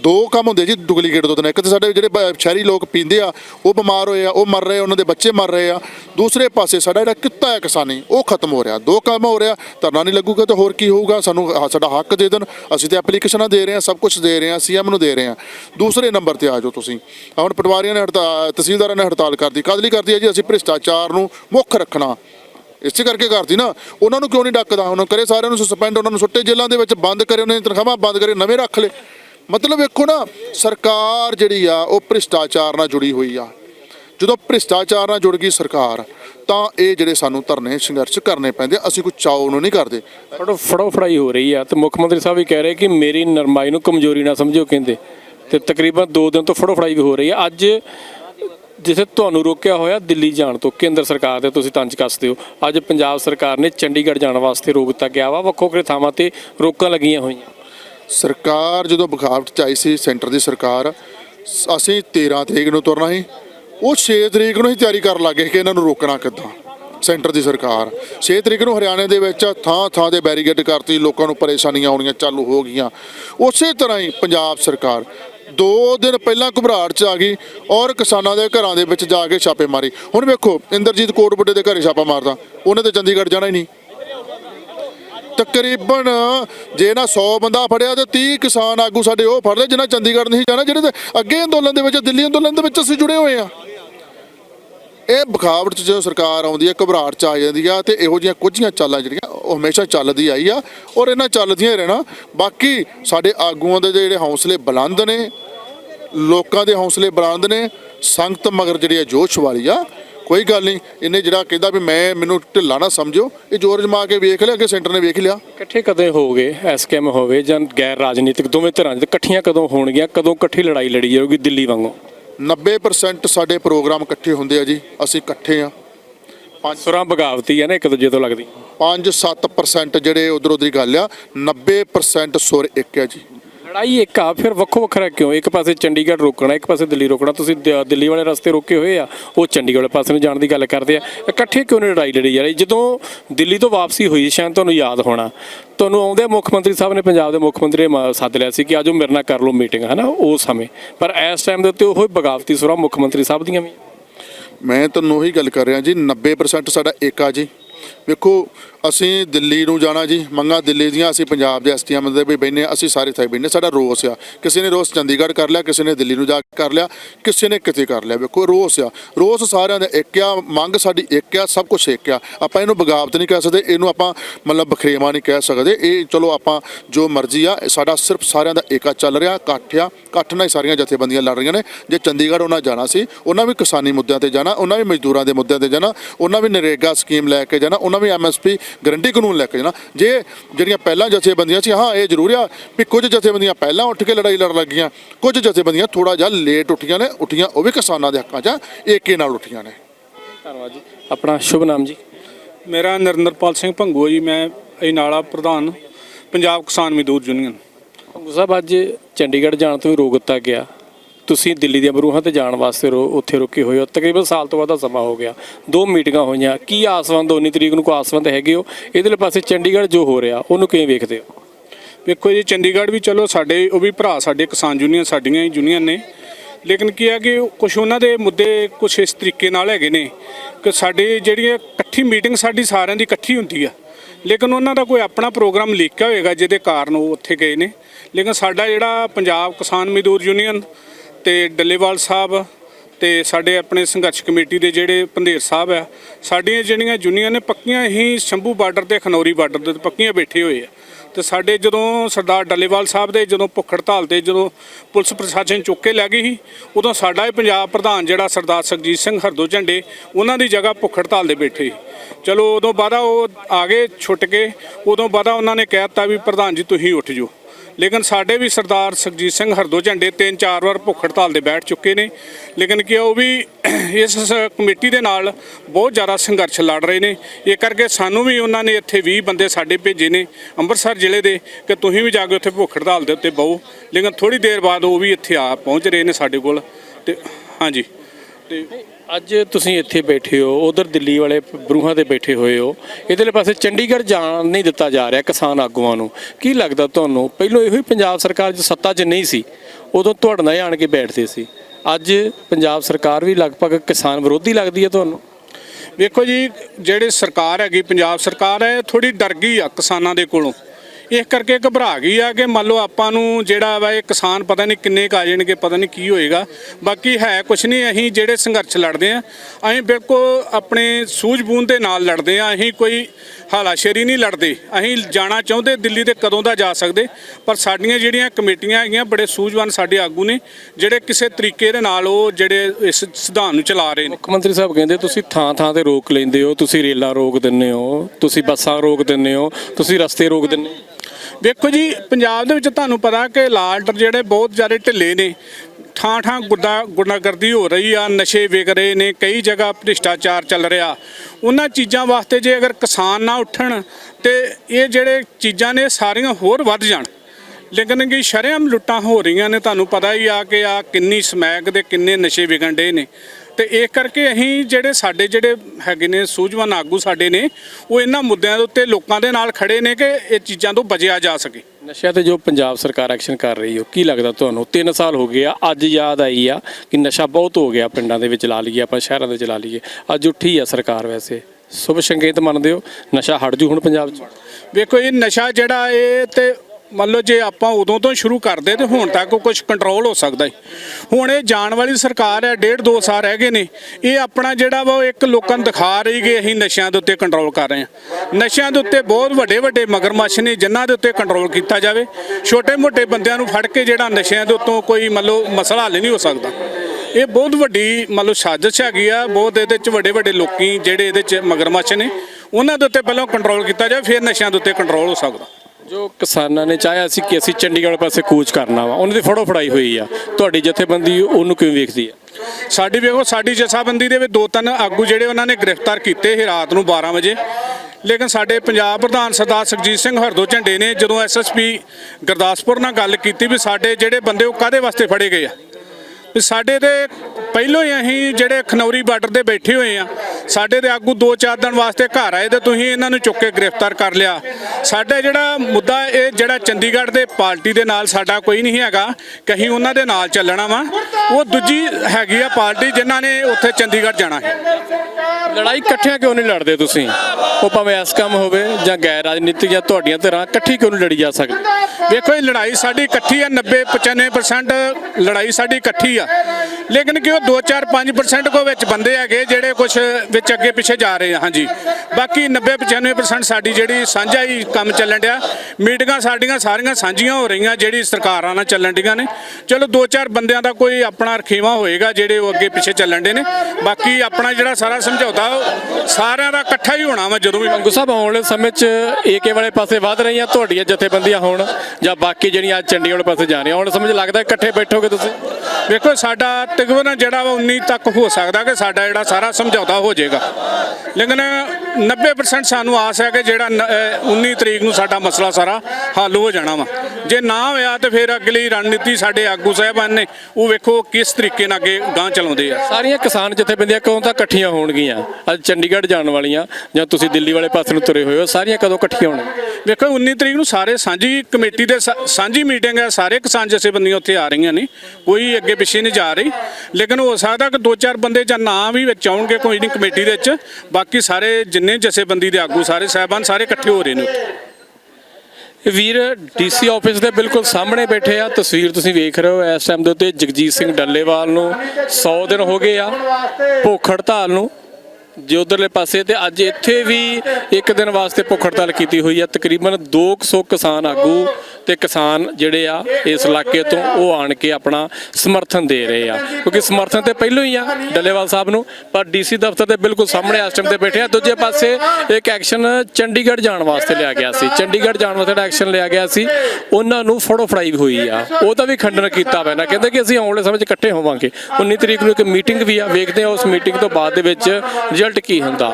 ਦੋ ਕੰਮ ਹੁੰਦੇ ਜੀ ਡੁਪਲੀਕੇਟ ਦੁੱਧ ਨਾਲ ਇੱਕ ਤਾਂ ਸਾਡੇ ਜਿਹੜੇ ਬ- ਸ਼ਹਿਰੀ ਲੋਕ ਪੀਂਦੇ ਆ ਉਹ ਬਿਮਾਰ ਹੋਏ ਆ ਉਹ ਮਰ ਰਹੇ ਆ, ਉਹਨਾਂ ਦੇ ਬੱਚੇ ਮਰ ਰਹੇ ਆ। ਦੂਸਰੇ ਪਾਸੇ ਸਾਡਾ ਜਿਹੜਾ ਕਿੱਤਾ ਹੈ ਕਿਸਾਨੀ ਉਹ ਖਤਮ ਹੋ ਰਿਹਾ। ਦੋ ਕੰਮ ਹੋ ਰਿਹਾ ਧਰਨਾ ਨਹੀਂ ਲੱਗੂਗਾ ਤਾਂ ਹੋਰ ਕੀ ਹੋਊਗਾ? ਸਾਨੂੰ ਹ- ਸਾਡਾ ਹੱਕ ਦੇ ਦੇਣ। ਅਸੀਂ ਤੇ ਐਪਲੀਕੇਸ਼ਨਾਂ ਦੇ ਰਹੇ ਹਾਂ ਸਭ ਕੁਝ ਦੇ ਰਹੇ ਹਾਂ ਸੀਐਮ ਨੂੰ ਦੇ ਰਹੇ ਹਾਂ ਦੂਸਰੇ ਨੰਬਰ ਤੇ ਆ ਜਾਓ ਤੁਸੀਂ। ਆਹ ਹੁਣ ਪਟਵਾਰੀਆਂ ਨੇ ਹੜਤਾਲ ਤਹਿਸੀਲਦਾਰਾਂ ਨੇ ਹੜਤਾਲ ਕਰਦੀ ਕਦ ਲਈ ਕਰਦੀ ਹੈ ਜੀ? ਅਸੀਂ ਭ੍ਰਿਸ਼ਟਾਚਾਰ ਨੂੰ ਮੁੱਖ ਰੱਖਣਾ। ਇਸੇ ਕਰਕੇ ਕਰਦੀ ਨਾ। ਉਹਨਾਂ ਨੂੰ ਕਿਉਂ ਨਹੀਂ ਡੱਕਦਾ? ਉਹਨਾਂ ਕਰੇ ਸਾਰਿਆਂ ਨੂੰ ਸਸਪੈਂਡ ਉਹਨਾਂ ਨੂੰ ਸੁੱਟੇ ਜੇਲ੍ਹਾਂ ਦੇ ਵਿੱਚ ਬੰਦ ਕਰੇ ਉਹਨਾਂ ਦੀਆਂ ਤਨਖਾਹਾਂ ਬੰਦ ਕਰੇ ਨਵੇਂ ਰੱਖ ਲਏ। ਮਤਲਬ ਵੇਖੋ ਨਾ, ਸਰਕਾਰ ਜਿਹੜੀ ਆ, ਉਹ ਭ੍ਰਿਸ਼ਟਾਚਾਰ ਨਾਲ ਜੁੜੀ ਹੋਈ ਆ। ਜਦੋਂ ਭ੍ਰਿਸ਼ਟਾਚਾਰ ਨਾਲ ਜੁੜ ਗਈ ਸਰਕਾਰ, ਤਾਂ ਇਹ ਜਿਹੜੇ ਸਾਨੂੰ ਧਰਨੇ ਸੰਘਰਸ਼ ਕਰਨੇ ਪੈਂਦੇ, ਅਸੀਂ ਕੋਈ ਚਾਅ ਨੂੰ ਨਹੀਂ ਕਰਦੇ। ਫੜੋ ਫੜੋ ਫੜਾਈ ਹੋ ਰਹੀ ਆ, ਤੇ ਮੁੱਖ ਮੰਤਰੀ ਸਾਹਿਬ ਵੀ ਕਹਿ ਰਹੇ ਕਿ ਮੇਰੀ ਨਰਮਾਈ ਨੂੰ ਕਮਜ਼ੋਰੀ ਨਾ ਸਮਝਿਓ ਕਹਿੰਦੇ। ਤੇ ਤਕਰੀਬਨ 2 ਦਿਨ ਤੋਂ ਫੜੋ ਫੜਾਈ ਵੀ ਹੋ ਰਹੀ ਆ। ਅੱਜ ਜਿੱਥੇ ਤੁਹਾਨੂੰ ਰੋਕਿਆ ਹੋਇਆ, ਦਿੱਲੀ ਜਾਣ ਤੋਂ, ਕੇਂਦਰ ਸਰਕਾਰ ਦੇ ਤੁਸੀਂ ਤੰਜ ਕੱਸਦੇ ਹੋ। ਅੱਜ ਪੰਜਾਬ ਸਰਕਾਰ ਨੇ ਚੰਡੀਗੜ੍ਹ ਜਾਣ ਵਾਸਤੇ ਰੋਕ ਦਿੱਤਾ ਗਿਆ ਵਾ, ਵੱਖੋ ਵੱਖਰੇ ਥਾਵਾਂ ਤੇ ਰੋਕਾਂ ਲੱਗੀਆਂ ਹੋਈਆਂ। ਸਰਕਾਰ ਜਦੋਂ ਬਖਾਵਟ ਚ ਆਈ ਸੀ, ਸੈਂਟਰ ਦੀ ਸਰਕਾਰ, ਅਸੀਂ 13 ਤਰੀਕ ਨੂੰ ਤੁਰਨਾ ਸੀ। ਉਹ 6 ਤਰੀਕ ਨੂੰ ਹੀ ਤਿਆਰੀ ਕਰਨ ਲੱਗੇ ਕਿ ਇਹਨਾਂ ਨੂੰ ਰੋਕਣਾ ਕਿੱਦਾਂ, ਸੈਂਟਰ ਦੀ ਸਰਕਾਰ। 6 ਤਰੀਕ ਨੂੰ ਹਰਿਆਣੇ ਦੇ ਵਿੱਚ ਥਾਂ ਥਾਂ ਦੇ ਬੈਰੀਕੇਡ ਕਰਤੀ, ਲੋਕਾਂ ਨੂੰ ਪਰੇਸ਼ਾਨੀਆਂ ਆਉਣੀਆਂ ਚਾਲੂ ਹੋ ਗਈਆਂ। ਉਸੇ ਤਰ੍ਹਾਂ ਹੀ ਪੰਜਾਬ ਸਰਕਾਰ ਦੋ ਦਿਨ ਪਹਿਲਾਂ ਘਬਰਾਹਟ ਚ ਆ ਗਈ ਔਰ ਕਿਸਾਨਾਂ ਦੇ ਘਰਾਂ ਦੇ ਵਿੱਚ ਜਾ ਕੇ ਛਾਪੇ ਮਾਰੀ। ਹੁਣ ਵੇਖੋ, ਇੰਦਰਜੀਤ ਕੋਟਬੁੱਡੇ ਦੇ ਘਰੇ ਛਾਪਾ ਮਾਰਦਾ, ਉਹਨੇ ਤਾਂ ਚੰਡੀਗੜ੍ਹ ਜਾਣਾ ਹੀ ਨਹੀਂ। ਤਕਰੀਬਨ ਜੇ ਨਾ 100 ਬੰਦਾ ਫੜਿਆ ਤੇ 30 ਕਿਸਾਨ ਆਗੂ ਸਾਡੇ ਉਹ ਫੜਦੇ ਲਏ ਜਿਨ੍ਹਾਂ ਚੰਡੀਗੜ੍ਹ ਨਹੀਂ ਜਾਣਾ, ਜਿਹੜੇ ਅੱਗੇ ਅੰਦੋਲਨ ਦੇ ਵਿੱਚ, ਦਿੱਲੀ ਅੰਦੋਲਨ ਦੇ ਵਿੱਚ ਅਸੀਂ ਜੁੜੇ ਹੋਏ ਆ ਇਹ ਬਖਾਵਟ ਚ ਜਦੋਂ ਸਰਕਾਰ ਆਉਂਦੀ ਹੈ, ਘਬਰਾਹਟ ਚ ਆ ਜਾਂਦੀ ਆ ਤੇ ਇਹੋ ਜਿਹੀਆਂ ਕੁਝੀਆਂ ਚਾਲਾਂ ਜਿਹੜੀਆਂ ਉਹ ਹਮੇਸ਼ਾ ਚੱਲਦੀ ਆਈ ਆ ਔਰ ਇਹਨਾਂ ਚੱਲਦੀਆਂ ਰਹਿਣਾ। ਬਾਕੀ ਸਾਡੇ ਆਗੂਆਂ ਦੇ ਜਿਹੜੇ ਹੌਸਲੇ ਬੁਲੰਦ ਨੇ, ਲੋਕਾਂ ਦੇ ਹੌਸਲੇ ਬੁਲੰਦ ਨੇ, ਸੰਗਤ ਮਗਰ ਜਿਹੜੀ ਆ ਜੋਸ਼ ਵਾਲੀ ਆ। ਕੋਈ ਗੱਲ ਨਹੀਂ ਇਹਨੇ ਜਿਹੜਾ ਕਹਿੰਦਾ ਵੀ ਮੈਂ ਮੈਨੂੰ ਢਿੱਲਾ ਨਾ ਸਮਝੋ ਇਹ ਜ਼ੋਰ ਜਮਾ ਕੇ ਵੇਖ ਲਿਆ ਕਿ ਸੈਂਟਰ ਨੇ ਵੇਖ ਲਿਆ? ਇਕੱਠੇ ਕਦੇ ਹੋਗੇ ਐਸਕੇਐਮ ਹੋਵੇ ਜਾਂ ਗੈਰ ਰਾਜਨੀਤਿਕ ਦੋਵੇਂ ਧਿਰਾਂ ਦੇ ਇਕੱਠੀਆਂ ਕਦੋਂ ਹੋਣਗੀਆਂ ਕਦੋਂ ਇਕੱਠੀ ਲੜਾਈ ਲੜੀ ਜਾਊਗੀ ਦਿੱਲੀ ਵਾਂਗੂ? 90% ਸਾਡੇ ਪ੍ਰੋਗਰਾਮ ਇਕੱਠੇ ਹੁੰਦੇ ਆ ਜੀ ਅਸੀਂ ਇਕੱਠੇ ਆ। ਸੁਰਾਂ ਬਗਾਵਤੀ ਆ ਨਾ ਇੱਕ ਦੂਜੇ ਤੋਂ ਲੱਗਦੀ। 5-7% ਜਿਹੜੇ ਉਧਰ ਉਧਰ ਗੱਲ ਆ 90% ਸੁਰ ਇੱਕ ਆ ਜੀ। ਲੜਾਈ ਇੱਕ ਆ, ਫਿਰ ਵੱਖੋ ਵੱਖਰਾ ਕਿਉਂ? ਇੱਕ ਪਾਸੇ ਚੰਡੀਗੜ੍ਹ ਰੋਕਣਾ, ਇੱਕ ਪਾਸੇ ਦਿੱਲੀ ਰੋਕਣਾ। ਤੁਸੀਂ ਦ- ਦਿੱਲੀ ਵਾਲੇ ਰਸਤੇ ਰੋਕੇ ਹੋਏ ਆ, ਉਹ ਚੰਡੀਗੜ੍ਹ ਵਾਲੇ ਪਾਸੇ ਨੂੰ ਜਾਣ ਦੀ ਗੱਲ ਕਰਦੇ ਆ। ਇਕੱਠੇ ਕਿਉਂ ਨਹੀਂ ਲੜਾਈ ਲੜੀ ਜਾ ਰਹੀ? ਜਦੋਂ ਦਿੱਲੀ ਤੋਂ ਵਾਪਸੀ ਹੋਈ, ਸ਼ਾਇਦ ਤੁਹਾਨੂੰ ਯਾਦ ਹੋਣਾ। ਤੁਹਾਨੂੰ ਆਉਂਦੇ ਮੁੱਖ ਮੰਤਰੀ ਸਾਹਿਬ ਨੇ ਪੰਜਾਬ ਦੇ ਮੁੱਖ ਮੰਤਰੀ ਨੇ ਮ- ਸੱਦ ਲਿਆ ਸੀ ਕਿ ਆਜੋ ਮੇਰੇ ਨਾਲ ਕਰ ਲਓ ਮੀਟਿੰਗ, ਹਨਾ, ਉਹ ਸਮੇਂ। ਪਰ ਇਸ ਟਾਈਮ ਦੇ ਉੱਤੇ ਉਹ ਬਗਾਵਤੀ ਸੁਰਾਂ ਮੁੱਖ ਮੰਤਰੀ ਸਾਹਿਬ ਦੀਆਂ ਵੀ। ਮੈਂ ਤੁਹਾਨੂੰ ਉਹੀ ਗੱਲ ਕਰ ਰਿਹਾ ਜੀ 90% ਸਾਡਾ ਇੱਕ ਜੀ। ਵੇਖੋ ਅਸੀਂ ਦਿੱਲੀ ਨੂੰ ਜਾਣਾ ਜੀ, ਮੰਗਾ ਦਿੱਲੀ ਦੀਆਂ, ਅਸੀਂ ਪੰਜਾਬ ਦੇ ਐਸਟੀਐਮ ਦੇ ਵੀ ਬੈਨੇ ਅਸੀਂ ਸਾਰੇ ਥਾਈ ਬੈਨੇ ਸਾਡਾ ਰੋਸ ਆ। ਕਿਸੇ ਨੇ ਰੋਸ ਚੰਡੀਗੜ੍ਹ ਕਰ ਲਿਆ, ਕਿਸੇ ਨੇ ਦਿੱਲੀ ਨੂੰ ਜਾ ਕੇ ਕਰ ਲਿਆ, ਕਿਸੇ ਨੇ ਕਿਤੇ ਕਰ ਲਿਆ। ਵੇਖੋ, ਰੋਸ ਆ। ਰੋਸ ਸਾਰਿਆਂ ਦਾ ਇੱਕ ਆ, ਮੰਗ ਸਾਡੀ ਇੱਕ ਆ, ਸਭ ਕੁਝ ਇੱਕ ਆ। ਆਪਾਂ ਇਹਨੂੰ ਬਗਾਵਤ ਨਹੀਂ ਕਹਿ ਸਕਦੇ, ਇਹਨੂੰ ਆਪਾਂ ਮਤਲਬ ਬਖਰੇਵਾ ਨਹੀਂ ਕਹਿ ਸਕਦੇ। ਇਹ ਚਲੋ ਆਪਾਂ ਜੋ ਮਰਜ਼ੀ ਆ, ਸਾਡਾ ਸਿਰਫ ਸਾਰਿਆਂ ਦਾ ਏਕਾ ਚੱਲ ਰਿਹਾ, ਇਕੱਠ ਆ, ਇਕੱਠ ਨਾਲ ਹੀ ਸਾਰੀਆਂ ਜਥੇਬੰਦੀਆਂ ਲੜ ਰਹੀਆਂ ਨੇ। ਜੇ ਚੰਡੀਗੜ੍ਹ ਉਹਨਾਂ ਜਾਣਾ ਸੀ, ਉਹਨਾਂ ਵੀ ਕਿਸਾਨੀ ਮੁੱਦਿਆਂ ਤੇ ਜਾਣਾ, ਉਹਨਾਂ ਵੀ ਮਜ਼ਦੂਰਾਂ ਦੇ ਮੁੱਦਿਆਂ ਤੇ ਜਾਣਾ, ਉਹਨਾਂ ਵੀ ਨਰੇਗਾ ਸਕੀਮ ਲੈ ਕੇ ਜਾਣਾ, ਉਹਨਾਂ ਵੀ ਐਮਐਸਪੀ ਗਰੰਟੀ ਕਾਨੂੰਨ ਲੈ ਕੇ ਜਾਣਾ। ਜੇ ਜਿਹੜੀਆਂ ਪਹਿਲਾਂ ਜਥੇਬੰਦੀਆਂ ਸੀ ਹਾਂ ਇਹ ਜ਼ਰੂਰ ਆ ਵੀ ਕੁਝ ਜਥੇਬੰਦੀਆਂ ਪਹਿਲਾਂ ਉੱਠ ਕੇ ਲੜਾਈ ਲੜ ਲੱਗੀਆਂ ਕੁਝ ਜਥੇਬੰਦੀਆਂ ਥੋੜਾ ਜਿਹਾ ਲੇਟ ਉੱਠੀਆਂ ਨੇ ਉੱਠੀਆਂ ਉਹ ਵੀ ਕਿਸਾਨਾਂ ਦੇ ਹੱਕਾਂ 'ਚ ਏਕੇ ਨਾਲ ਉੱਠੀਆਂ ਨੇ। ਧੰਨਵਾਦ ਜੀ। ਆਪਣਾ ਸ਼ੁਭ ਨਾਮ ਜੀ। ਮੇਰਾ ਨਰਿੰਦਰਪਾਲ ਸਿੰਘ ਭੰਗੂ ਜੀ ਮੈਂ ਅਜਨਾਲਾ ਪ੍ਰਧਾਨ ਪੰਜਾਬ ਕਿਸਾਨ ਮਜ਼ਦੂਰ ਯੂਨੀਅਨ। ਪੰਗੂ ਸਾਹਿਬ ਅੱਜ ਚੰਡੀਗੜ੍ਹ ਜਾਣ ਤੋਂ ਹੀ ਰੋਕ ਦਿੱਤਾ ਗਿਆ। ਤੁਸੀਂ ਦਿੱਲੀ ਦੀਆਂ ਬਰੂਹਾਂ ਤੇ ਜਾਣ ਵਾਸਤੇ ਰੋ, ਉੱਥੇ ਰੁਕੇ ਹੋਏ ਹੋ। ਤਕਰੀਬਨ ਸਾਲ ਤੋਂ ਵੱਧ ਦਾ ਸਮਾਂ ਹੋ ਗਿਆ। ਦੋ ਮੀਟਿੰਗਾਂ ਹੋਈਆਂ। ਕੀ ਆਸਵੰਦ 19 ਤਰੀਕ ਨੂੰ ਕੋ ਆਸਵੰਦ ਹੈਗੇ ਹੋ? ਇਹਦੇ ਪਾਸੇ ਚੰਡੀਗੜ੍ਹ ਜੋ ਹੋ ਰਿਹਾ, ਉਹਨੂੰ ਕਿਵੇਂ ਵੇਖਦੇ ਹੋ? ਵੇਖੋ ਜੀ, ਚੰਡੀਗੜ੍ਹ ਵੀ ਚਲੋ, ਸਾਡੇ, ਉਹ ਵੀ ਭਰਾ, ਸਾਡੇ ਕਿਸਾਨ ਯੂਨੀਅਨ, ਸਾਡੀਆਂ ਹੀ ਯੂਨੀਅਨ ਨੇ। ਲੇਕਿਨ ਕੀ ਹੈ ਕਿ ਕੁਝ ਉਹਨਾਂ ਦੇ ਮੁੱਦੇ ਕੁਝ ਇਸ ਤਰੀਕੇ ਨਾਲ ਹੈਗੇ ਨੇ ਕਿ ਸਾਡੇ ਜਿਹੜੀਆਂ ਇਕੱਠੀ ਮੀਟਿੰਗ ਸਾਡੀ ਸਾਰਿਆਂ ਦੀ ਇਕੱਠੀ ਹੁੰਦੀ ਆ। ਲੇਕਿਨ ਉਹਨਾਂ ਦਾ ਕੋਈ ਆਪਣਾ ਪ੍ਰੋਗਰਾਮ ਲਿਖਿਆ ਹੋਏਗਾ ਜਿਹਦੇ ਕਾਰਨ ਉਹ ਉੱਥੇ ਗਏ ਨੇ। ਲੇਕਿਨ ਸਾਡਾ ਜਿਹੜਾ ਪੰਜਾਬ ਕਿਸਾਨ ਮਜ਼ਦੂਰ ਯੂਨੀਅਨ ਤੇ ਡੱਲੇਵਾਲ ਸਾਹਿਬ ਤੇ ਸਾਡੇ ਆਪਣੇ ਸੰਘਰਸ਼ ਕਮੇਟੀ ਦੇ ਜਿਹੜੇ ਪੰਧੇਰ ਸਾਹਿਬ ਆ, ਸਾਡੀਆਂ ਜਿਹੜੀਆਂ ਯੂਨੀਅਨ ਨੇ ਪੱਕੀਆਂ ਹੀ ਸ਼ੰਭੂ ਬਾਰਡਰ ਤੇ ਖਨੌਰੀ ਬਾਰਡਰ ਤੇ ਪੱਕੀਆਂ ਬੈਠੇ ਹੋਏ ਆ। ਤੇ ਸਾਡੇ ਜਦੋਂ ਸਰਦਾਰ ਡੱਲੇਵਾਲ ਸਾਹਿਬ ਦੇ ਜਦੋਂ ਭੁੱਖ ਹੜਤਾਲ ਤੇ ਜਦੋਂ ਪੁਲਿਸ ਪ੍ਰਸ਼ਾਸਨ ਚੁੱਕ ਕੇ ਲੈ ਗਈ ਸੀ, ਉਦੋਂ ਸਾਡਾ ਇਹ ਪੰਜਾਬ ਪ੍ਰਧਾਨ ਜਿਹੜਾ ਸਰਦਾਰ ਸੁਖਜੀਤ ਸਿੰਘ ਹਰਦੋ ਝੰਡੇ, ਉਹਨਾਂ ਦੀ ਜਗ੍ਹਾ ਭੁੱਖ ਹੜਤਾਲ ਦੇ ਬੈਠੇ ਸੀ। ਚਲੋ ਉਦੋਂ ਬਾਅਦ ਉਹ ਆ ਗਏ, ਛੁੱਟ ਕੇ, ਉਦੋਂ ਬਾਅਦ ਉਹਨਾਂ ਨੇ ਕਹਿ ਦਿੱਤਾ ਵੀ ਪ੍ਰਧਾਨ ਜੀ ਤੁਸੀਂ ਉੱਠ ਜਾਓ। ਲੇਕਿਨ ਸਾਡੇ ਵੀ ਸਰਦਾਰ ਸੁਖਜੀਤ ਸਿੰਘ ਹਰਦੋ ਝੰਡੇ ਤਿੰਨ ਚਾਰ ਵਾਰ ਭੁੱਖ ਹੜਤਾਲ ਦੇ ਬੈਠ ਚੁੱਕੇ ਨੇ। ਲੇਕਿਨ ਕਿ ਉਹ ਵੀ <clears throat> ਇਸ ਕਮੇਟੀ ਦੇ ਨਾਲ ਬਹੁਤ ਜ਼ਿਆਦਾ ਸੰਘਰਸ਼ ਲੜ ਰਹੇ ਨੇ। ਇਹ ਕਰਕੇ ਸਾਨੂੰ ਵੀ ਉਹਨਾਂ ਨੇ ਇੱਥੇ 20 ਬੰਦੇ ਸਾਡੇ ਭੇਜੇ ਨੇ ਅੰਮ੍ਰਿਤਸਰ ਜ਼ਿਲ੍ਹੇ ਦੇ ਕਿ ਤੁਸੀਂ ਵੀ ਜਾ ਕੇ ਉੱਥੇ ਭੁੱਖ ਹੜਤਾਲ ਦੇ ਉੱਤੇ ਬਹੋ। ਲੇਕਿਨ ਥੋੜੀ ਦੇਰ ਬਾਅਦ ਉਹ ਵੀ ਇੱਥੇ ਆ ਪਹੁੰਚ ਰਹੇ ਨੇ ਸਾਡੇ ਕੋਲ। ਤੇ ਹਾਂਜੀ। ਤੇ ਅੱਜ ਤੁਸੀਂ ਇੱਥੇ ਬੈਠੇ ਹੋ, ਉਧਰ ਦਿੱਲੀ ਵਾਲੇ ਬਰੂਹਾਂ ਤੇ ਬੈਠੇ ਹੋਏ ਹੋ ਇਹਦੇ ਪਾਸੇ ਚੰਡੀਗੜ੍ਹ ਜਾਣ ਨਹੀਂ ਦਿੱਤਾ ਜਾ ਰਿਹਾ ਕਿਸਾਨ ਆਗੂਆਂ ਨੂੰ। ਕੀ ਲੱਗਦਾ ਤੁਹਾਨੂੰ, ਪਹਿਲਾਂ ਇਹੋ ਹੀ ਪੰਜਾਬ ਸਰਕਾਰ ਜੋ ਸੱਤਾ 'ਚ ਨਹੀਂ ਸੀ, ਉਦੋਂ ਤੁਹਾਡੇ ਨਾਲ ਆਣ ਕੇ ਬੈਠਦੇ ਸੀ। ਅੱਜ ਪੰਜਾਬ ਸਰਕਾਰ ਵੀ ਲਗਭਗ ਕਿਸਾਨ ਵਿਰੋਧੀ ਲੱਗਦੀ ਹੈ ਤੁਹਾਨੂੰ? ਵੇਖੋ ਜੀ, ਜਿਹੜੇ ਸਰਕਾਰ ਹੈਗੀ, ਪੰਜਾਬ ਸਰਕਾਰ ਹੈ ਥੋੜੀ ਡਰ ਗਈ ਆ ਕਿਸਾਨਾਂ ਦੇ ਕੋਲੋਂ। ਇਸ ਕਰਕੇ ਘਬਰਾ ਗਈ ਆ ਕਿ ਮੰਨ ਲਓ ਆਪਾਂ ਨੂੰ ਜਿਹੜਾ ਵਾ ਇਹ ਕਿਸਾਨ ਪਤਾ ਨਹੀਂ ਕਿੰਨੇ ਕੁ ਆ ਜਾਣਗੇ, ਪਤਾ ਨਹੀਂ ਕੀ ਹੋਏਗਾ। ਬਾਕੀ ਹੈ ਕੁਛ ਨਹੀਂ, ਅਸੀਂ ਜਿਹੜੇ ਸੰਘਰਸ਼ ਲੜਦੇ ਆ, ਅਸੀਂ ਬਿਲਕੁਲ ਆਪਣੇ ਸੂਝ-ਬੂਝ ਦੇ ਨਾਲ ਲੜਦੇ ਆ, ਅਸੀਂ ਕੋਈ ਹਾਲਾਸ਼ੇਰੀ ਨਹੀਂ ਲੜਦੇ। ਅਸੀਂ ਜਾਣਾ ਚਾਹੁੰਦੇ, ਦਿੱਲੀ ਤੇ ਕਦੋਂ ਦਾ ਜਾ ਸਕਦੇ, ਪਰ ਸਾਡੀਆਂ ਜਿਹੜੀਆਂ ਕਮੇਟੀਆਂ ਹੈਗੀਆਂ, ਬੜੇ ਸੂਝਵਾਨ ਸਾਡੇ ਆਗੂ ਨੇ, ਜਿਹੜੇ ਕਿਸੇ ਤਰੀਕੇ ਦੇ ਨਾਲ ਉਹ ਜਿਹੜੇ ਇਸ ਸਿਧਾਂਤ ਨੂੰ ਚਲਾ ਰਹੇ ਨੇ। ਮੁੱਖ ਮੰਤਰੀ ਸਾਹਿਬ ਕਹਿੰਦੇ, ਤੁਸੀਂ ਥਾਂ ਥਾਂ ਤੇ ਰੋਕ ਲੈਂਦੇ ਹੋ, ਤੁਸੀਂ ਰੇਲਾਂ ਰੋਕ ਦਿੰਦੇ ਹੋ, ਤੁਸੀਂ ਬੱਸਾਂ ਰੋਕ ਦਿੰਦੇ ਹੋ, ਤੁਸੀਂ ਰਸਤੇ ਰੋਕ ਦਿੰਦੇ ਹੋ। ਵੇਖੋ ਜੀ, ਪੰਜਾਬ ਦੇ ਵਿੱਚ ਤੁਹਾਨੂੰ ਪਤਾ ਕਿ ਲਾਲਟਰ ਜਿਹੜੇ ਬਹੁਤ ਜ਼ਿਆਦਾ ਢਿੱਲੇ ਨੇ ਥਾਂ ਥਾਂ ਗੁੱਡਾ ਗੁੰਡਾਗਰਦੀ ਹੋ ਰਹੀ ਆ, ਨਸ਼ੇ ਵਿਕ ਰਹੇ ਨੇ, ਕਈ ਜਗ੍ਹਾ ਭ੍ਰਿਸ਼ਟਾਚਾਰ ਚੱਲ ਰਿਹਾ। ਉਹਨਾਂ ਚੀਜ਼ਾਂ ਵਾਸਤੇ ਜੇ ਅਗਰ ਕਿਸਾਨ ਨਾ ਉੱਠਣ ਤੇ ਇਹ ਜਿਹੜੇ ਚੀਜ਼ਾਂ ਨੇ ਸਾਰੀਆਂ ਹੋਰ ਵੱਧ ਜਾਣ। ਲੇਕਿਨ ਕਿ ਸ਼ਰੇਆਮ ਲੁੱਟਾਂ ਹੋ ਰਹੀਆਂ ਨੇ, ਤੁਹਾਨੂੰ ਪਤਾ ਹੀ ਆ ਕਿ ਆ ਕਿੰਨੀ ਸਮੈਕ ਦੇ ਕਿੰਨੇ ਨਸ਼ੇ ਵਿਕਣ ਡੇ ਨੇ। ਤੇ ਇਹ ਕਰਕੇ ਅਸੀਂ ਜਿਹੜੇ ਸਾਡੇ ਜਿਹੜੇ ਹੈਗੇ ਨੇ ਸੂਝਵਾਨ ਆਗੂ ਸਾਡੇ ਨੇ ਉਹ ਇਹਨਾਂ ਮੁੱਦਿਆਂ ਦੇ ਉੱਤੇ ਲੋਕਾਂ ਦੇ ਨਾਲ ਖੜੇ ਨੇ ਕਿ ਇਹ ਚੀਜ਼ਾਂ ਤੋਂ ਬਚਿਆ ਜਾ ਸਕੇ। ਨਸ਼ਿਆਂ ਤੇ ਜੋ ਪੰਜਾਬ ਸਰਕਾਰ ਐਕਸ਼ਨ ਕਰ ਰਹੀ ਹੋ ਕੀ ਲੱਗਦਾ ਤੁਹਾਨੂੰ? 3 ਸਾਲ ਹੋ ਗਏ ਆ ਅੱਜ ਯਾਦ ਆਈ ਆ ਕਿ ਨਸ਼ਾ ਬਹੁਤ ਹੋ ਗਿਆ ਪਿੰਡਾਂ ਦੇ ਵਿੱਚ ਲਾ ਲਈਏ ਆਪਾਂ ਸ਼ਹਿਰਾਂ ਦੇ ਵਿੱਚ ਲਾ ਲਈਏ। ਅੱਜ ਉੱਠੀ ਆ ਸਰਕਾਰ ਵੈਸੇ। ਸ਼ੁਭ ਸੰਕੇਤ ਮੰਨਦੇ ਹੋ ਨਸ਼ਾ ਹਟ ਜੂ ਹੁਣ ਪੰਜਾਬ 'ਚ? ਵੇਖੋ ਇਹ ਨਸ਼ਾ ਜਿਹੜਾ ਇਹ ਤੇ ਮੰਨ ਲਓ ਜੇ ਆਪਾਂ ਉਦੋਂ ਤੋਂ ਸ਼ੁਰੂ ਕਰਦੇ ਤੇ ਹੁਣ ਤੱਕ ਕੁਝ ਕੰਟਰੋਲ ਹੋ ਸਕਦਾ ਹੈ ਹੁਣ ਇਹ ਜਾਣ ਵਾਲੀ ਸਰਕਾਰ ਹੈ, ਡੇਢ ਦੋ ਸਾਲ ਰਹਿ ਗਏ ਨੇ, ਇਹ ਆਪਣਾ ਜਿਹੜਾ ਵਾ ਉਹ ਇੱਕ ਲੋਕਾਂ ਨੂੰ ਦਿਖਾ ਰਹੀ ਕਿ ਅਸੀਂ ਨਸ਼ਿਆਂ ਦੇ ਉੱਤੇ ਕੰਟਰੋਲ ਕਰ ਰਹੇ ਹਾਂ। ਨਸ਼ਿਆਂ ਦੇ ਉੱਤੇ ਬਹੁਤ ਵੱਡੇ ਵੱਡੇ ਮਗਰਮੱਛ ਨੇ ਜਿਨ੍ਹਾਂ ਦੇ ਉੱਤੇ ਕੰਟਰੋਲ ਕੀਤਾ ਜਾਵੇ। ਛੋਟੇ ਮੋਟੇ ਬੰਦਿਆਂ ਨੂੰ ਫੜ ਕੇ ਜਿਹੜਾ ਨਸ਼ਿਆਂ ਦੇ ਉੱਤੋਂ ਕੋਈ ਮੰਨ ਲਓ ਮਸਲਾ ਹੱਲ ਨਹੀਂ ਹੋ ਸਕਦਾ। ਇਹ ਬਹੁਤ ਵੱਡੀ ਮੰਨ ਲਓ ਸਾਜ਼ਿਸ਼ ਹੈਗੀ ਆ, ਬਹੁਤ ਇਹਦੇ ਚ ਵੱਡੇ ਵੱਡੇ ਲੋਕੀ ਜਿਹੜੇ ਇਹਦੇ ਚ ਮਗਰਮੱਛ ਨੇ, ਉਹਨਾਂ ਦੇ ਉੱਤੇ ਪਹਿਲਾਂ ਕੰਟਰੋਲ ਕੀਤਾ ਜਾਵੇ, ਫਿਰ ਨਸ਼ਿਆਂ ਦੇ ਉੱਤੇ ਕੰਟਰੋਲ ਹੋ ਸਕਦਾ। ਜੋ ਕਿਸਾਨਾਂ ਨੇ ਚਾਹਿਆ ਸੀ ਕਿ ਅਸੀਂ ਚੰਡੀਗੜ੍ਹ ਪਾਸੇ ਕੂਚ ਕਰਨਾ ਵਾ, ਉਹਨਾਂ ਦੀ ਫੜੋ ਫੜਾਈ ਹੋਈ ਆ। ਤੁਹਾਡੀ ਜਥੇਬੰਦੀ ਉਹਨੂੰ ਕਿਵੇਂ ਵੇਖਦੀ ਆ? ਸਾਡੀ ਵੇਖੋ, ਸਾਡੀ ਜਥੇਬੰਦੀ ਦੇ ਵਿੱਚ ਦੋ ਤਿੰਨ ਆਗੂ ਜਿਹੜੇ ਉਹਨਾਂ ਨੇ ਗ੍ਰਿਫਤਾਰ ਕੀਤੇ ਸੀ ਰਾਤ ਨੂੰ 12 ਵਜੇ। ਲੇਕਿਨ ਸਾਡੇ ਪੰਜਾਬ ਪ੍ਰਧਾਨ ਸਰਦਾਰ ਸੁਖਜੀਤ ਸਿੰਘ ਹਰਦੋ ਝੰਡੇ ਨੇ ਜਦੋਂ ਐਸਐਸਪੀ ਗੁਰਦਾਸਪੁਰ ਨਾਲ ਗੱਲ ਕੀਤੀ ਵੀ ਸਾਡੇ ਜਿਹੜੇ ਬੰਦੇ ਉਹ ਕਾਦੇ ਵਾਸਤੇ ਫੜੇ ਗਏ ਆ? ਵੀ ਸਾਡੇ ਦੇ ਪਹਿਲੋਂ ਹੀ ਅਸੀਂ ਜਿਹੜੇ ਖਨੌਰੀ ਬਾਰਡਰ ਤੇ ਬੈਠੇ ਹੋਏ ਆ, ਸਾਡੇ ਦੇ ਆਗੂ 2-4 ਦਿਨ ਵਾਸਤੇ ਘਰ ਆਏ ਤੇ ਤੁਸੀਂ ਇਹਨਾਂ ਨੂੰ ਚੁੱਕ ਕੇ ਗ੍ਰਿਫਤਾਰ ਕਰ ਲਿਆ। ਸਾਡਾ ਜਿਹੜਾ ਮੁੱਦਾ ਇਹ ਜਿਹੜਾ ਚੰਡੀਗੜ੍ਹ ਦੇ ਪਾਰਟੀ ਦੇ ਨਾਲ ਸਾਡਾ ਕੋਈ ਨਹੀਂ ਹੈਗਾ ਕਿ ਅਸੀਂ ਉਹਨਾਂ ਦੇ ਨਾਲ ਚੱਲਣਾ ਵਾ। ਉਹ ਦੂਜੀ ਹੈਗੀ ਆ ਪਾਰਟੀ ਜਿਨ੍ਹਾਂ ਨੇ ਉੱਥੇ ਚੰਡੀਗੜ੍ਹ ਜਾਣਾ ਹੈ। ਲੜਾਈ ਇਕੱਠਿਆਂ ਕਿਉਂ ਨਹੀਂ ਲੜਦੇ ਤੁਸੀਂ? ਉਹ ਭਾਵੇਂ ਐਸ ਕੰਮ ਹੋਵੇ ਜਾਂ ਗੈਰ ਰਾਜਨੀਤਿਕ ਜਾਂ ਤੁਹਾਡੀਆਂ ਧਿਰਾਂ, ਇਕੱਠੀ ਕਿਉਂ ਨਹੀਂ ਲੜੀ ਜਾ ਸਕਦੀ? ਵੇਖੋ ਇਹ ਲੜਾਈ ਸਾਡੀ ਇਕੱਠੀ ਆ 90 95% ਲੜਾਈ ਸਾਡੀ ਇਕੱਠੀ ਆ। ਲੇਕਿਨ ਕਿ ਉਹ 2-4 5% ਕੋ ਵਿੱਚ ਬੰਦੇ ਹੈਗੇ ਜਿਹੜੇ ਕੁਝ ਵਿੱਚ ਅੱਗੇ ਪਿੱਛੇ ਜਾ ਰਹੇ ਆ ਹਾਂਜੀ। ਬਾਕੀ 90 95% ਸਾਡੀ ਜਿਹੜੀ ਸਾਂਝਾ ਹੀ ਕੰਮ ਚੱਲਣ ਡਿਆ। ਮੀਟਿੰਗਾਂ ਸਾਡੀਆਂ ਸਾਰੀਆਂ ਸਾਂਝੀਆਂ ਹੋ ਰਹੀਆਂ ਜਿਹੜੀ ਸਰਕਾਰਾਂ ਨਾਲ ਚੱਲਣ ਡੀਆਂ ਨੇ। ਚਲੋ 2-4 ਬੰਦਿਆਂ ਦਾ ਕੋਈ ਆਪਣਾ ਰਖੇਵਾ ਹੋਏਗਾ ਜਿਹੜੇ ਉਹ ਅੱਗੇ ਪਿੱਛੇ ਚੱਲਣ ਡੇ ਨੇ। ਬਾਕੀ ਆਪਣਾ ਜਿਹੜਾ ਸਾਰਾ ਸਮਝੌਤਾ ਸਾਰਿਆਂ ਦਾ ਇਕੱਠਾ ਹੀ ਹੋਣਾ ਵਾ ਜਦੋਂ ਵੀ ਮੰਗੂ ਸਾਹਿਬ ਆਉਣ ਵਾਲੇ ਸਮੇਂ 'ਚ ਏਕੇ ਵਾਲੇ ਪਾਸੇ ਵੱਧ ਰਹੀਆਂ ਤੁਹਾਡੀਆਂ ਜਥੇਬੰਦੀਆਂ ਹੋਣ ਜਾਂ ਬਾਕੀ ਜਿਹੜੀਆਂ ਅੱਜ ਚੰਡੀਗੜ੍ਹ ਪਾਸੇ ਜਾ ਰਹੀਆਂ ਆਉਣ ਵਾਲੇ ਸਮੇਂ 'ਚ ਲੱਗਦਾ ਇਕੱਠੇ ਬੈਠੋਗੇ ਤੁਸੀਂ? ਵੇਖੋ ਸਾਡਾ ਤਕਰੀਬਨ ਜਿਹੜਾ ਵਾ 19 ਤੱਕ ਹੋ ਸਕਦਾ ਕਿ ਸਾਡਾ ਜਿਹੜਾ ਸਾਰਾ ਸਮਝੌਤਾ ਹੋ ਜਾਏਗਾ। ਲੇਕਿਨ 90% ਸਾਨੂੰ ਆਸ ਹੈ ਕਿ ਜਿਹੜਾ ਨ- ਅਹ 19 ਤਰੀਕ ਨੂੰ ਸਾਡਾ ਮਸਲਾ ਸਾਰਾ ਹੱਲ ਹੋ ਜਾਣਾ ਵਾ। ਜੇ ਨਾ ਹੋਇਆ ਤੇ ਫਿਰ ਅਗਲੀ ਰਣਨੀਤੀ ਸਾਡੇ ਆਗੂ ਸਾਹਿਬਾਨ ਨੇ ਉਹ ਵੇਖੋ ਕਿਸ ਤਰੀਕੇ ਨਾਲ ਅੱਗੇ ਗਾਂ ਚਲਾਉਂਦੇ ਆ। ਸਾਰੀਆਂ ਕਿਸਾਨ ਜਥੇਬੰਦੀਆਂ ਕਦੋਂ ਤੱਕ ਇਕੱਠੀਆਂ ਹੋਣਗੀਆਂ? ਅੱਜ ਚੰਡੀਗੜ੍ਹ ਜਾਣ ਵਾਲੀਆਂ ਜਾਂ ਤੁਸੀਂ ਦਿੱਲੀ ਵਾਲੇ ਪਾਸੇ ਨੂੰ ਤੁਰੇ ਹੋਏ ਹੋ ਸਾਰੀਆਂ ਕਦੋਂ ਇਕੱਠੀਆਂ ਹੋਣਗੀਆਂ? ਵੇਖੋ 19 ਤਰੀਕ ਨੂੰ ਸਾਰੇ ਸਾਂਝੀ ਕਮੇਟੀ ਦੇ ਸਾਂਝੀ ਮੀਟਿੰਗ ਹੈ ਸਾਰੇ ਕਿਸਾਨ ਜਥੇਬੰਦੀਆਂ ਉੱਥੇ ਆ ਰਹੀਆਂ ਨੇ ਕੋਈ ਅੱਗੇ ਪਿੱਛੇ ਨਹੀਂ ਜਾ ਰਹੀ। ਲੇਕਿਨ ਹੋ ਸਕਦਾ ਕਿ ਦੋ ਚਾਰ ਬੰਦੇ ਜਾਂ ਨਾ ਵੀ ਵਿੱਚ ਆਉਣਗੇ ਕੋਈ ਨਹੀਂ ਕਮੇਟੀ ਦੇ ਵਿੱਚ। ਬਾਕੀ ਸਾਰੇ ਜਿੰਨੇ ਜਥੇਬੰਦੀ ਦੇ ਆਗੂ, ਸਾਰੇ ਸਾਹਿਬਾਨ, ਸਾਰੇ ਇਕੱਠੇ ਹੋ ਰਹੇ ਨੇ ਵੀਰ, ਡੀਸੀ ਆਫਿਸ ਦੇ ਬਿਲਕੁਲ ਸਾਹਮਣੇ ਬੈਠੇ ਆ। ਤਸਵੀਰ ਤੁਸੀਂ ਵੇਖ ਰਹੇ ਹੋ, ਇਸ ਟਾਈਮ ਦੇ ਉੱਤੇ ਜਗਜੀਤ ਸਿੰਘ ਡੱਲੇਵਾਲ ਨੂੰ 100 ਦਿਨ ਹੋ ਗਏ ਆ, ਭੁੱਖ ਹੜਤਾਲ ਨੂੰ, ਜੇ ਉਧਰਲੇ ਪਾਸੇ ਤੇ ਅੱਜ ਇੱਥੇ ਵੀ ਇੱਕ ਦਿਨ ਵਾਸਤੇ ਭੁੱਖ ਹੜਤਾਲ ਕੀਤੀ ਹੋਈ ਆ। ਤਕਰੀਬਨ 200 ਕਿਸਾਨ ਆਗੂ ਤੇ ਕਿਸਾਨ ਜਿਹੜੇ ਆ ਇਸ ਇਲਾਕੇ ਤੋਂ ਉਹ ਆਣ ਕੇ ਆਪਣਾ ਸਮਰਥਨ ਦੇ ਰਹੇ ਆ। ਕਿਉਂਕਿ ਸਮਰਥਨ ਤੇ ਪਹਿਲਾਂ ਹੀ ਆ ਡੱਲੇਵਾਲ ਸਾਹਿਬ ਨੂੰ, ਪਰ ਡੀਸੀ ਦਫ਼ਤਰ ਦੇ ਬਿਲਕੁਲ ਸਾਹਮਣੇ ਇਸ ਟਾਈਮ ਤੇ ਬੈਠੇ ਆ। ਦੂਜੇ ਪਾਸੇ ਇੱਕ ਐਕਸ਼ਨ ਚੰਡੀਗੜ੍ਹ ਜਾਣ ਵਾਸਤੇ ਲਿਆ ਗਿਆ ਸੀ। ਚੰਡੀਗੜ੍ਹ ਜਾਣ ਵਾਸਤੇ ਜਿਹੜਾ ਐਕਸ਼ਨ ਲਿਆ ਗਿਆ ਸੀ, ਉਹਨਾਂ ਨੂੰ ਫੜੋ ਫੜਾਈ ਹੋਈ ਆ। ਉਹਦਾ ਵੀ ਖੰਡਨ ਕੀਤਾ ਹੋਇਆ ਨਾ। ਕਹਿੰਦੇ ਕਿ ਅਸੀਂ ਆਉਣ ਵਾਲੇ ਸਮੇਂ 'ਚ ਇਕੱਠੇ ਹੋਵਾਂਗੇ। 19 ਤਰੀਕ ਨੂੰ ਇੱਕ ਮੀਟਿੰਗ ਵੀ ਆ। ਵੇਖਦੇ ਆ ਉਸ ਮੀਟਿੰਗ ਤੋਂ ਬਾਅਦ ਦੇ ਵਿੱਚ ਰਿਜ਼ਲਟ ਕੀ ਹੁੰਦਾ।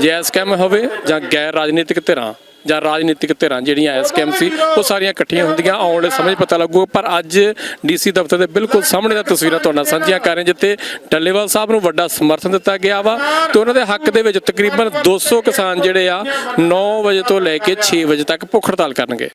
ਜੇ ਐਸ ਸਕੈਮ ਹੋਵੇ ਜਾਂ ਗੈਰ ਰਾਜਨੀਤਿਕ ਧਿਰਾਂ। ਜਾਂ ਰਾਜਨੀਤਿਕ ਧਿਰਾਂ ਜਿਹੜੀਆਂ ਐਸ ਸਕੈਮ ਸੀ, ਉਹ ਸਾਰੀਆਂ ਇਕੱਠੀਆਂ ਹੁੰਦੀਆਂ, ਆਉਣ ਵਾਲੇ ਸਮੇਂ 'ਚ ਪਤਾ ਲੱਗੂ। ਪਰ ਅੱਜ ਡੀਸੀ ਦਫ਼ਤਰ ਦੇ ਬਿਲਕੁਲ ਸਾਹਮਣੇ ਦਾ ਤਸਵੀਰਾਂ ਤੁਹਾਡਾ ਸਾਂਝੀਆਂ ਕਰ ਰਹੇ ਜਿੱਥੇ ਡੱਲੇਵਾਲ ਸਾਹਿਬ ਨੂੰ ਵੱਡਾ ਸਮਰਥਨ ਦਿੱਤਾ ਗਿਆ ਵਾ ਤੇ ਉਹਨਾਂ ਦੇ ਹੱਕ ਦੇ ਵਿੱਚ ਤਕਰੀਬਨ 200 ਕਿਸਾਨ ਜਿਹੜੇ ਆ 9 ਵਜੇ ਤੋਂ ਲੈ ਕੇ 6 ਵਜੇ ਤੱਕ ਭੁੱਖ ਹੜਤਾਲ ਕਰਨਗੇ।